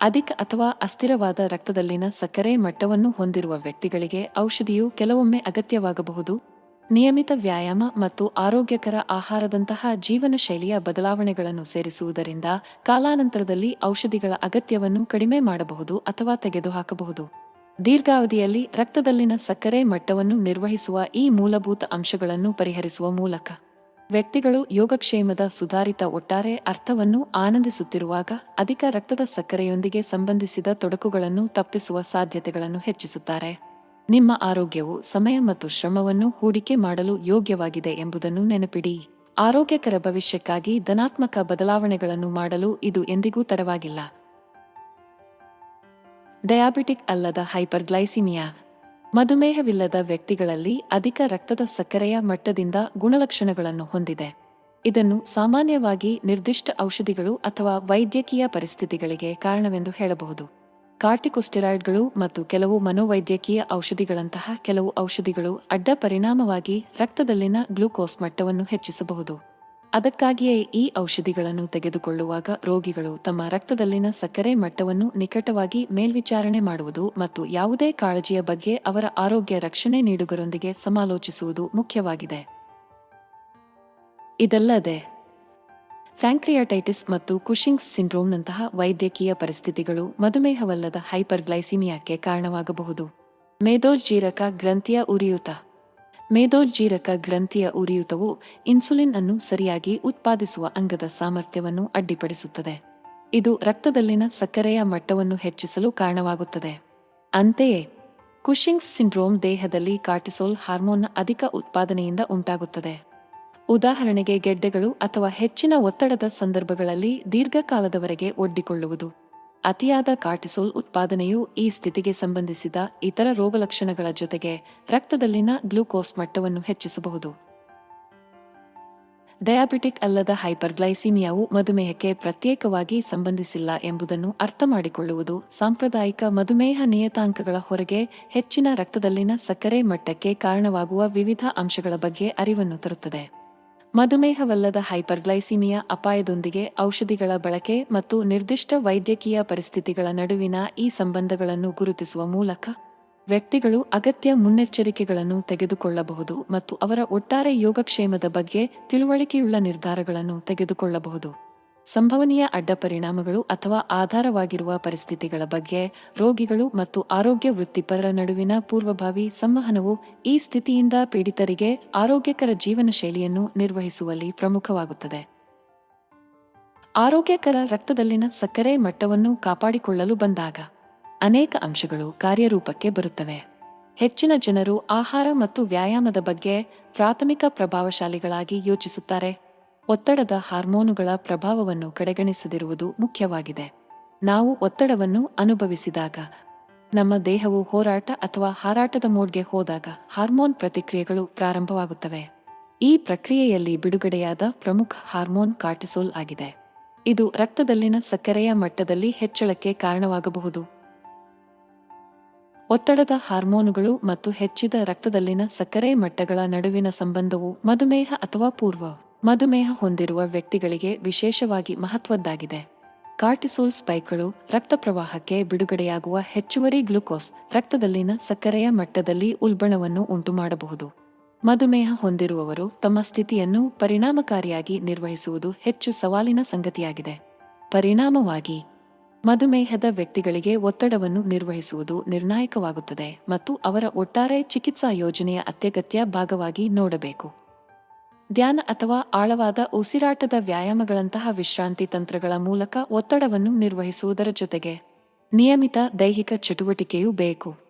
S2: ಅಧಿಕ ಅಥವಾ ಅಸ್ಥಿರವಾದ ರಕ್ತದಲ್ಲಿನ ಸಕ್ಕರೆ ಮಟ್ಟವನ್ನು ಹೊಂದಿರುವ ವ್ಯಕ್ತಿಗಳಿಗೆ ಔಷಧಿಯು ಕೆಲವೊಮ್ಮೆ ಅಗತ್ಯವಾಗಬಹುದು. ನಿಯಮಿತ ವ್ಯಾಯಾಮ ಮತ್ತು ಆರೋಗ್ಯಕರ ಆಹಾರದಂತಹ ಜೀವನ ಶೈಲಿಯ ಬದಲಾವಣೆಗಳನ್ನು ಸೇರಿಸುವುದರಿಂದ ಕಾಲಾನಂತರದಲ್ಲಿ ಔಷಧಿಗಳ ಅಗತ್ಯವನ್ನು ಕಡಿಮೆ ಮಾಡಬಹುದು ಅಥವಾ ತೆಗೆದುಹಾಕಬಹುದು. ದೀರ್ಘಾವಧಿಯಲ್ಲಿ ರಕ್ತದಲ್ಲಿನ ಸಕ್ಕರೆ ಮಟ್ಟವನ್ನು ನಿರ್ವಹಿಸುವ ಈ ಮೂಲಭೂತ ಅಂಶಗಳನ್ನು ಪರಿಹರಿಸುವ ಮೂಲಕ ವ್ಯಕ್ತಿಗಳು ಯೋಗಕ್ಷೇಮದ ಸುಧಾರಿತ ಒಟ್ಟಾರೆ ಅರ್ಥವನ್ನು ಆನಂದಿಸುತ್ತಿರುವಾಗ ಅಧಿಕ ರಕ್ತದ ಸಕ್ಕರೆಯೊಂದಿಗೆ ಸಂಬಂಧಿಸಿದ ತೊಡಕುಗಳನ್ನು ತಪ್ಪಿಸುವ ಸಾಧ್ಯತೆಗಳನ್ನು ಹೆಚ್ಚಿಸುತ್ತಾರೆ. ನಿಮ್ಮ ಆರೋಗ್ಯವು ಸಮಯ ಮತ್ತು ಶ್ರಮವನ್ನು ಹೂಡಿಕೆ ಮಾಡಲು ಯೋಗ್ಯವಾಗಿದೆ ಎಂಬುದನ್ನು ನೆನಪಿಡಿ. ಆರೋಗ್ಯಕರ ಭವಿಷ್ಯಕ್ಕಾಗಿ ಧನಾತ್ಮಕ ಬದಲಾವಣೆಗಳನ್ನು ಮಾಡಲು ಇದು ಎಂದಿಗೂ ತಡವಾಗಿಲ್ಲ. ಡಯಾಬಿಟಿಕ್ ಅಲ್ಲದ ಹೈಪರ್ಗ್ಲೈಸಿಮಿಯಾ. ಮಧುಮೇಹವಿಲ್ಲದ ವ್ಯಕ್ತಿಗಳಲ್ಲಿ ಅಧಿಕ ರಕ್ತದ ಸಕ್ಕರೆಯ ಮಟ್ಟದಿಂದ ಗುಣಲಕ್ಷಣಗಳನ್ನು ಹೊಂದಿದೆ. ಇದನ್ನು ಸಾಮಾನ್ಯವಾಗಿ ನಿರ್ದಿಷ್ಟ ಔಷಧಿಗಳು ಅಥವಾ ವೈದ್ಯಕೀಯ ಪರಿಸ್ಥಿತಿಗಳಿಗೆ ಕಾರಣವೆಂದು ಹೇಳಬಹುದು. ಕಾರ್ಟಿಕೋಸ್ಟೆರಾಯ್ಡ್ಗಳು ಮತ್ತು ಕೆಲವು ಮನೋವೈದ್ಯಕೀಯ ಔಷಧಿಗಳಂತಹ ಕೆಲವು ಔಷಧಿಗಳು ಅಡ್ಡ ಪರಿಣಾಮವಾಗಿ ರಕ್ತದಲ್ಲಿನ ಗ್ಲೂಕೋಸ್ ಮಟ್ಟವನ್ನು ಹೆಚ್ಚಿಸಬಹುದು. ಅದಕ್ಕಾಗಿಯೇ ಈ ಔಷಧಿಗಳನ್ನು ತೆಗೆದುಕೊಳ್ಳುವಾಗ ರೋಗಿಗಳು ತಮ್ಮ ರಕ್ತದಲ್ಲಿನ ಸಕ್ಕರೆ ಮಟ್ಟವನ್ನು ನಿಕಟವಾಗಿ ಮೇಲ್ವಿಚಾರಣೆ ಮಾಡುವುದು ಮತ್ತು ಯಾವುದೇ ಕಾಳಜಿಯ ಬಗ್ಗೆ ಅವರ ಆರೋಗ್ಯ ರಕ್ಷಣೆ ನೀಡುಗರೊಂದಿಗೆ ಸಮಾಲೋಚಿಸುವುದು ಮುಖ್ಯವಾಗಿದೆ. ಇದಲ್ಲದೆ ಫ್ಯಾಂಕ್ರಿಯಾಟೈಟಿಸ್ ಮತ್ತು ಕುಶಿಂಗ್ಸ್ ಸಿಂಡ್ರೋಮ್ನಂತಹ ವೈದ್ಯಕೀಯ ಪರಿಸ್ಥಿತಿಗಳು ಮಧುಮೇಹವಲ್ಲದ ಹೈಪರ್ಗ್ಲೈಸಿಮಿಯಾಕ್ಕೆ ಕಾರಣವಾಗಬಹುದು. ಮೇದೋಜ್ಜೀರಕ ಗ್ರಂಥಿಯ ಉರಿಯೂತ. ಮೇದೋಜ್ಜೀರಕ ಗ್ರಂಥಿಯ ಉರಿಯೂತವು ಇನ್ಸುಲಿನ್ ಅನ್ನು ಸರಿಯಾಗಿ ಉತ್ಪಾದಿಸುವ ಅಂಗದ ಸಾಮರ್ಥ್ಯವನ್ನು ಅಡ್ಡಿಪಡಿಸುತ್ತದೆ. ಇದು ರಕ್ತದಲ್ಲಿನ ಸಕ್ಕರೆಯ ಮಟ್ಟವನ್ನು ಹೆಚ್ಚಿಸಲು ಕಾರಣವಾಗುತ್ತದೆ. ಅಂತೆಯೇ ಕುಶಿಂಗ್ಸ್ ಸಿಂಡ್ರೋಮ್ ದೇಹದಲ್ಲಿ ಕಾರ್ಟಿಸೋಲ್ ಹಾರ್ಮೋನ್ನ ಅಧಿಕ ಉತ್ಪಾದನೆಯಿಂದ ಉಂಟಾಗುತ್ತದೆ. ಉದಾಹರಣೆಗೆ ಗೆಡ್ಡೆಗಳು ಅಥವಾ ಹೆಚ್ಚಿನ ಒತ್ತಡದ ಸಂದರ್ಭಗಳಲ್ಲಿ ದೀರ್ಘಕಾಲದವರೆಗೆ ಒಡ್ಡಿಕೊಳ್ಳುವುದು. ಅತಿಯಾದ ಕಾರ್ಟಿಸೋಲ್ ಉತ್ಪಾದನೆಯು ಈ ಸ್ಥಿತಿಗೆ ಸಂಬಂಧಿಸಿದ ಇತರ ರೋಗಲಕ್ಷಣಗಳ ಜೊತೆಗೆ ರಕ್ತದಲ್ಲಿನ ಗ್ಲೂಕೋಸ್ ಮಟ್ಟವನ್ನು ಹೆಚ್ಚಿಸಬಹುದು. ಡಯಾಬಿಟಿಕ್ ಅಲ್ಲದ ಹೈಪರ್ಗ್ಲೈಸಿಮಿಯಾವು ಮಧುಮೇಹಕ್ಕೆ ಪ್ರತ್ಯೇಕವಾಗಿ ಸಂಬಂಧಿಸಿಲ್ಲ ಎಂಬುದನ್ನು ಅರ್ಥಮಾಡಿಕೊಳ್ಳುವುದು ಸಾಂಪ್ರದಾಯಿಕ ಮಧುಮೇಹ ನಿಯತಾಂಕಗಳ ಹೊರಗೆ ಹೆಚ್ಚಿನ ರಕ್ತದಲ್ಲಿನ ಸಕ್ಕರೆ ಮಟ್ಟಕ್ಕೆ ಕಾರಣವಾಗುವ ವಿವಿಧ ಅಂಶಗಳ ಬಗ್ಗೆ ಅರಿವನ್ನು ತರುತ್ತದೆ. ಮಧುಮೇಹವಲ್ಲದ ಹೈಪರ್ಗ್ಲೈಸಿಮಿಯಾ ಅಪಾಯದೊಂದಿಗೆ ಔಷಧಿಗಳ ಬಳಕೆ ಮತ್ತು ನಿರ್ದಿಷ್ಟ ವೈದ್ಯಕೀಯ ಪರಿಸ್ಥಿತಿಗಳ ನಡುವಿನ ಈ ಸಂಬಂಧಗಳನ್ನು ಗುರುತಿಸುವ ಮೂಲಕ ವ್ಯಕ್ತಿಗಳು ಅಗತ್ಯ ಮುನ್ನೆಚ್ಚರಿಕೆಗಳನ್ನು ತೆಗೆದುಕೊಳ್ಳಬಹುದು ಮತ್ತು ಅವರ ಒಟ್ಟಾರೆ ಯೋಗಕ್ಷೇಮದ ಬಗ್ಗೆ ತಿಳುವಳಿಕೆಯುಳ್ಳ ನಿರ್ಧಾರಗಳನ್ನು ತೆಗೆದುಕೊಳ್ಳಬಹುದು. ಸಂಭವನೀಯ ಅಡ್ಡಪರಿಣಾಮಗಳು ಅಥವಾ ಆಧಾರವಾಗಿರುವ ಪರಿಸ್ಥಿತಿಗಳ ಬಗ್ಗೆ ರೋಗಿಗಳು ಮತ್ತು ಆರೋಗ್ಯ ವೃತ್ತಿಪರರ ನಡುವಿನ ಪೂರ್ವಭಾವಿ ಸಂವಹನವು ಈ ಸ್ಥಿತಿಯಿಂದ ಪೀಡಿತರಿಗೆ ಆರೋಗ್ಯಕರ ಜೀವನ ಶೈಲಿಯನ್ನು ನಿರ್ವಹಿಸುವಲ್ಲಿ ಪ್ರಮುಖವಾಗುತ್ತದೆ. ಆರೋಗ್ಯಕರ ರಕ್ತದಲ್ಲಿನ ಸಕ್ಕರೆ ಮಟ್ಟವನ್ನು ಕಾಪಾಡಿಕೊಳ್ಳಲು ಬಂದಾಗ ಅನೇಕ ಅಂಶಗಳು ಕಾರ್ಯರೂಪಕ್ಕೆ ಬರುತ್ತವೆ. ಹೆಚ್ಚಿನ ಜನರು ಆಹಾರ ಮತ್ತು ವ್ಯಾಯಾಮದ ಬಗ್ಗೆ ಪ್ರಾಥಮಿಕ ಪ್ರಭಾವಶಾಲಿಗಳಾಗಿ ಯೋಚಿಸುತ್ತಾರೆ. ಒತ್ತಡದ ಹಾರ್ಮೋನುಗಳ ಪ್ರಭಾವವನ್ನು ಕಡೆಗಣಿಸದಿರುವುದು ಮುಖ್ಯವಾಗಿದೆ. ನಾವು ಒತ್ತಡವನ್ನು ಅನುಭವಿಸಿದಾಗ, ನಮ್ಮ ದೇಹವು ಹೋರಾಟ ಅಥವಾ ಹಾರಾಟದ ಮೋಡ್ಗೆ ಹೋದಾಗ ಹಾರ್ಮೋನ್ ಪ್ರತಿಕ್ರಿಯೆಗಳು ಪ್ರಾರಂಭವಾಗುತ್ತವೆ. ಈ ಪ್ರಕ್ರಿಯೆಯಲ್ಲಿ ಬಿಡುಗಡೆಯಾದ ಪ್ರಮುಖ ಹಾರ್ಮೋನ್ ಕಾರ್ಟಿಸೋಲ್ ಆಗಿದೆ. ಇದು ರಕ್ತದಲ್ಲಿನ ಸಕ್ಕರೆಯ ಮಟ್ಟದಲ್ಲಿ ಹೆಚ್ಚಳಕ್ಕೆ ಕಾರಣವಾಗಬಹುದು. ಒತ್ತಡದ ಹಾರ್ಮೋನುಗಳು ಮತ್ತು ಹೆಚ್ಚಿದ ರಕ್ತದಲ್ಲಿನ ಸಕ್ಕರೆ ಮಟ್ಟಗಳ ನಡುವಿನ ಸಂಬಂಧವು ಮಧುಮೇಹ ಅಥವಾ ಪೂರ್ವ. ಮಧುಮೇಹ ಹೊಂದಿರುವ ವ್ಯಕ್ತಿಗಳಿಗೆ ವಿಶೇಷವಾಗಿ ಮಹತ್ವದ್ದಾಗಿದೆ. ಕಾರ್ಟಿಸೋಲ್ ಸ್ಪೈಕ್ಗಳು ರಕ್ತ ಪ್ರವಾಹಕ್ಕೆ ಬಿಡುಗಡೆಯಾಗುವ ಹೆಚ್ಚುವರಿ ಗ್ಲುಕೋಸ್ ರಕ್ತದಲ್ಲಿನ ಸಕ್ಕರೆಯ ಮಟ್ಟದಲ್ಲಿ ಉಲ್ಬಣವನ್ನು ಉಂಟುಮಾಡಬಹುದು. ಮಧುಮೇಹ ಹೊಂದಿರುವವರು ತಮ್ಮ ಸ್ಥಿತಿಯನ್ನು ಪರಿಣಾಮಕಾರಿಯಾಗಿ ನಿರ್ವಹಿಸುವುದು ಹೆಚ್ಚು ಸವಾಲಿನ ಸಂಗತಿಯಾಗಿದೆ. ಪರಿಣಾಮವಾಗಿ, ಮಧುಮೇಹದ ವ್ಯಕ್ತಿಗಳಿಗೆ ಒತ್ತಡವನ್ನು ನಿರ್ವಹಿಸುವುದು ನಿರ್ಣಾಯಕವಾಗುತ್ತದೆ ಮತ್ತು ಅವರ ಒಟ್ಟಾರೆ ಚಿಕಿತ್ಸಾ ಯೋಜನೆಯ ಅತ್ಯಗತ್ಯ ಭಾಗವಾಗಿ ನೋಡಬೇಕು. ಧ್ಯಾನ ಅಥವಾ ಆಳವಾದ ಉಸಿರಾಟದ ವ್ಯಾಯಾಮಗಳಂತಹ ವಿಶ್ರಾಂತಿ ತಂತ್ರಗಳ ಮೂಲಕ ಒತ್ತಡವನ್ನು ನಿರ್ವಹಿಸುವುದರ ಜೊತೆಗೆ ನಿಯಮಿತ ದೈಹಿಕ ಚಟುವಟಿಕೆಯೂ ಬೇಕು.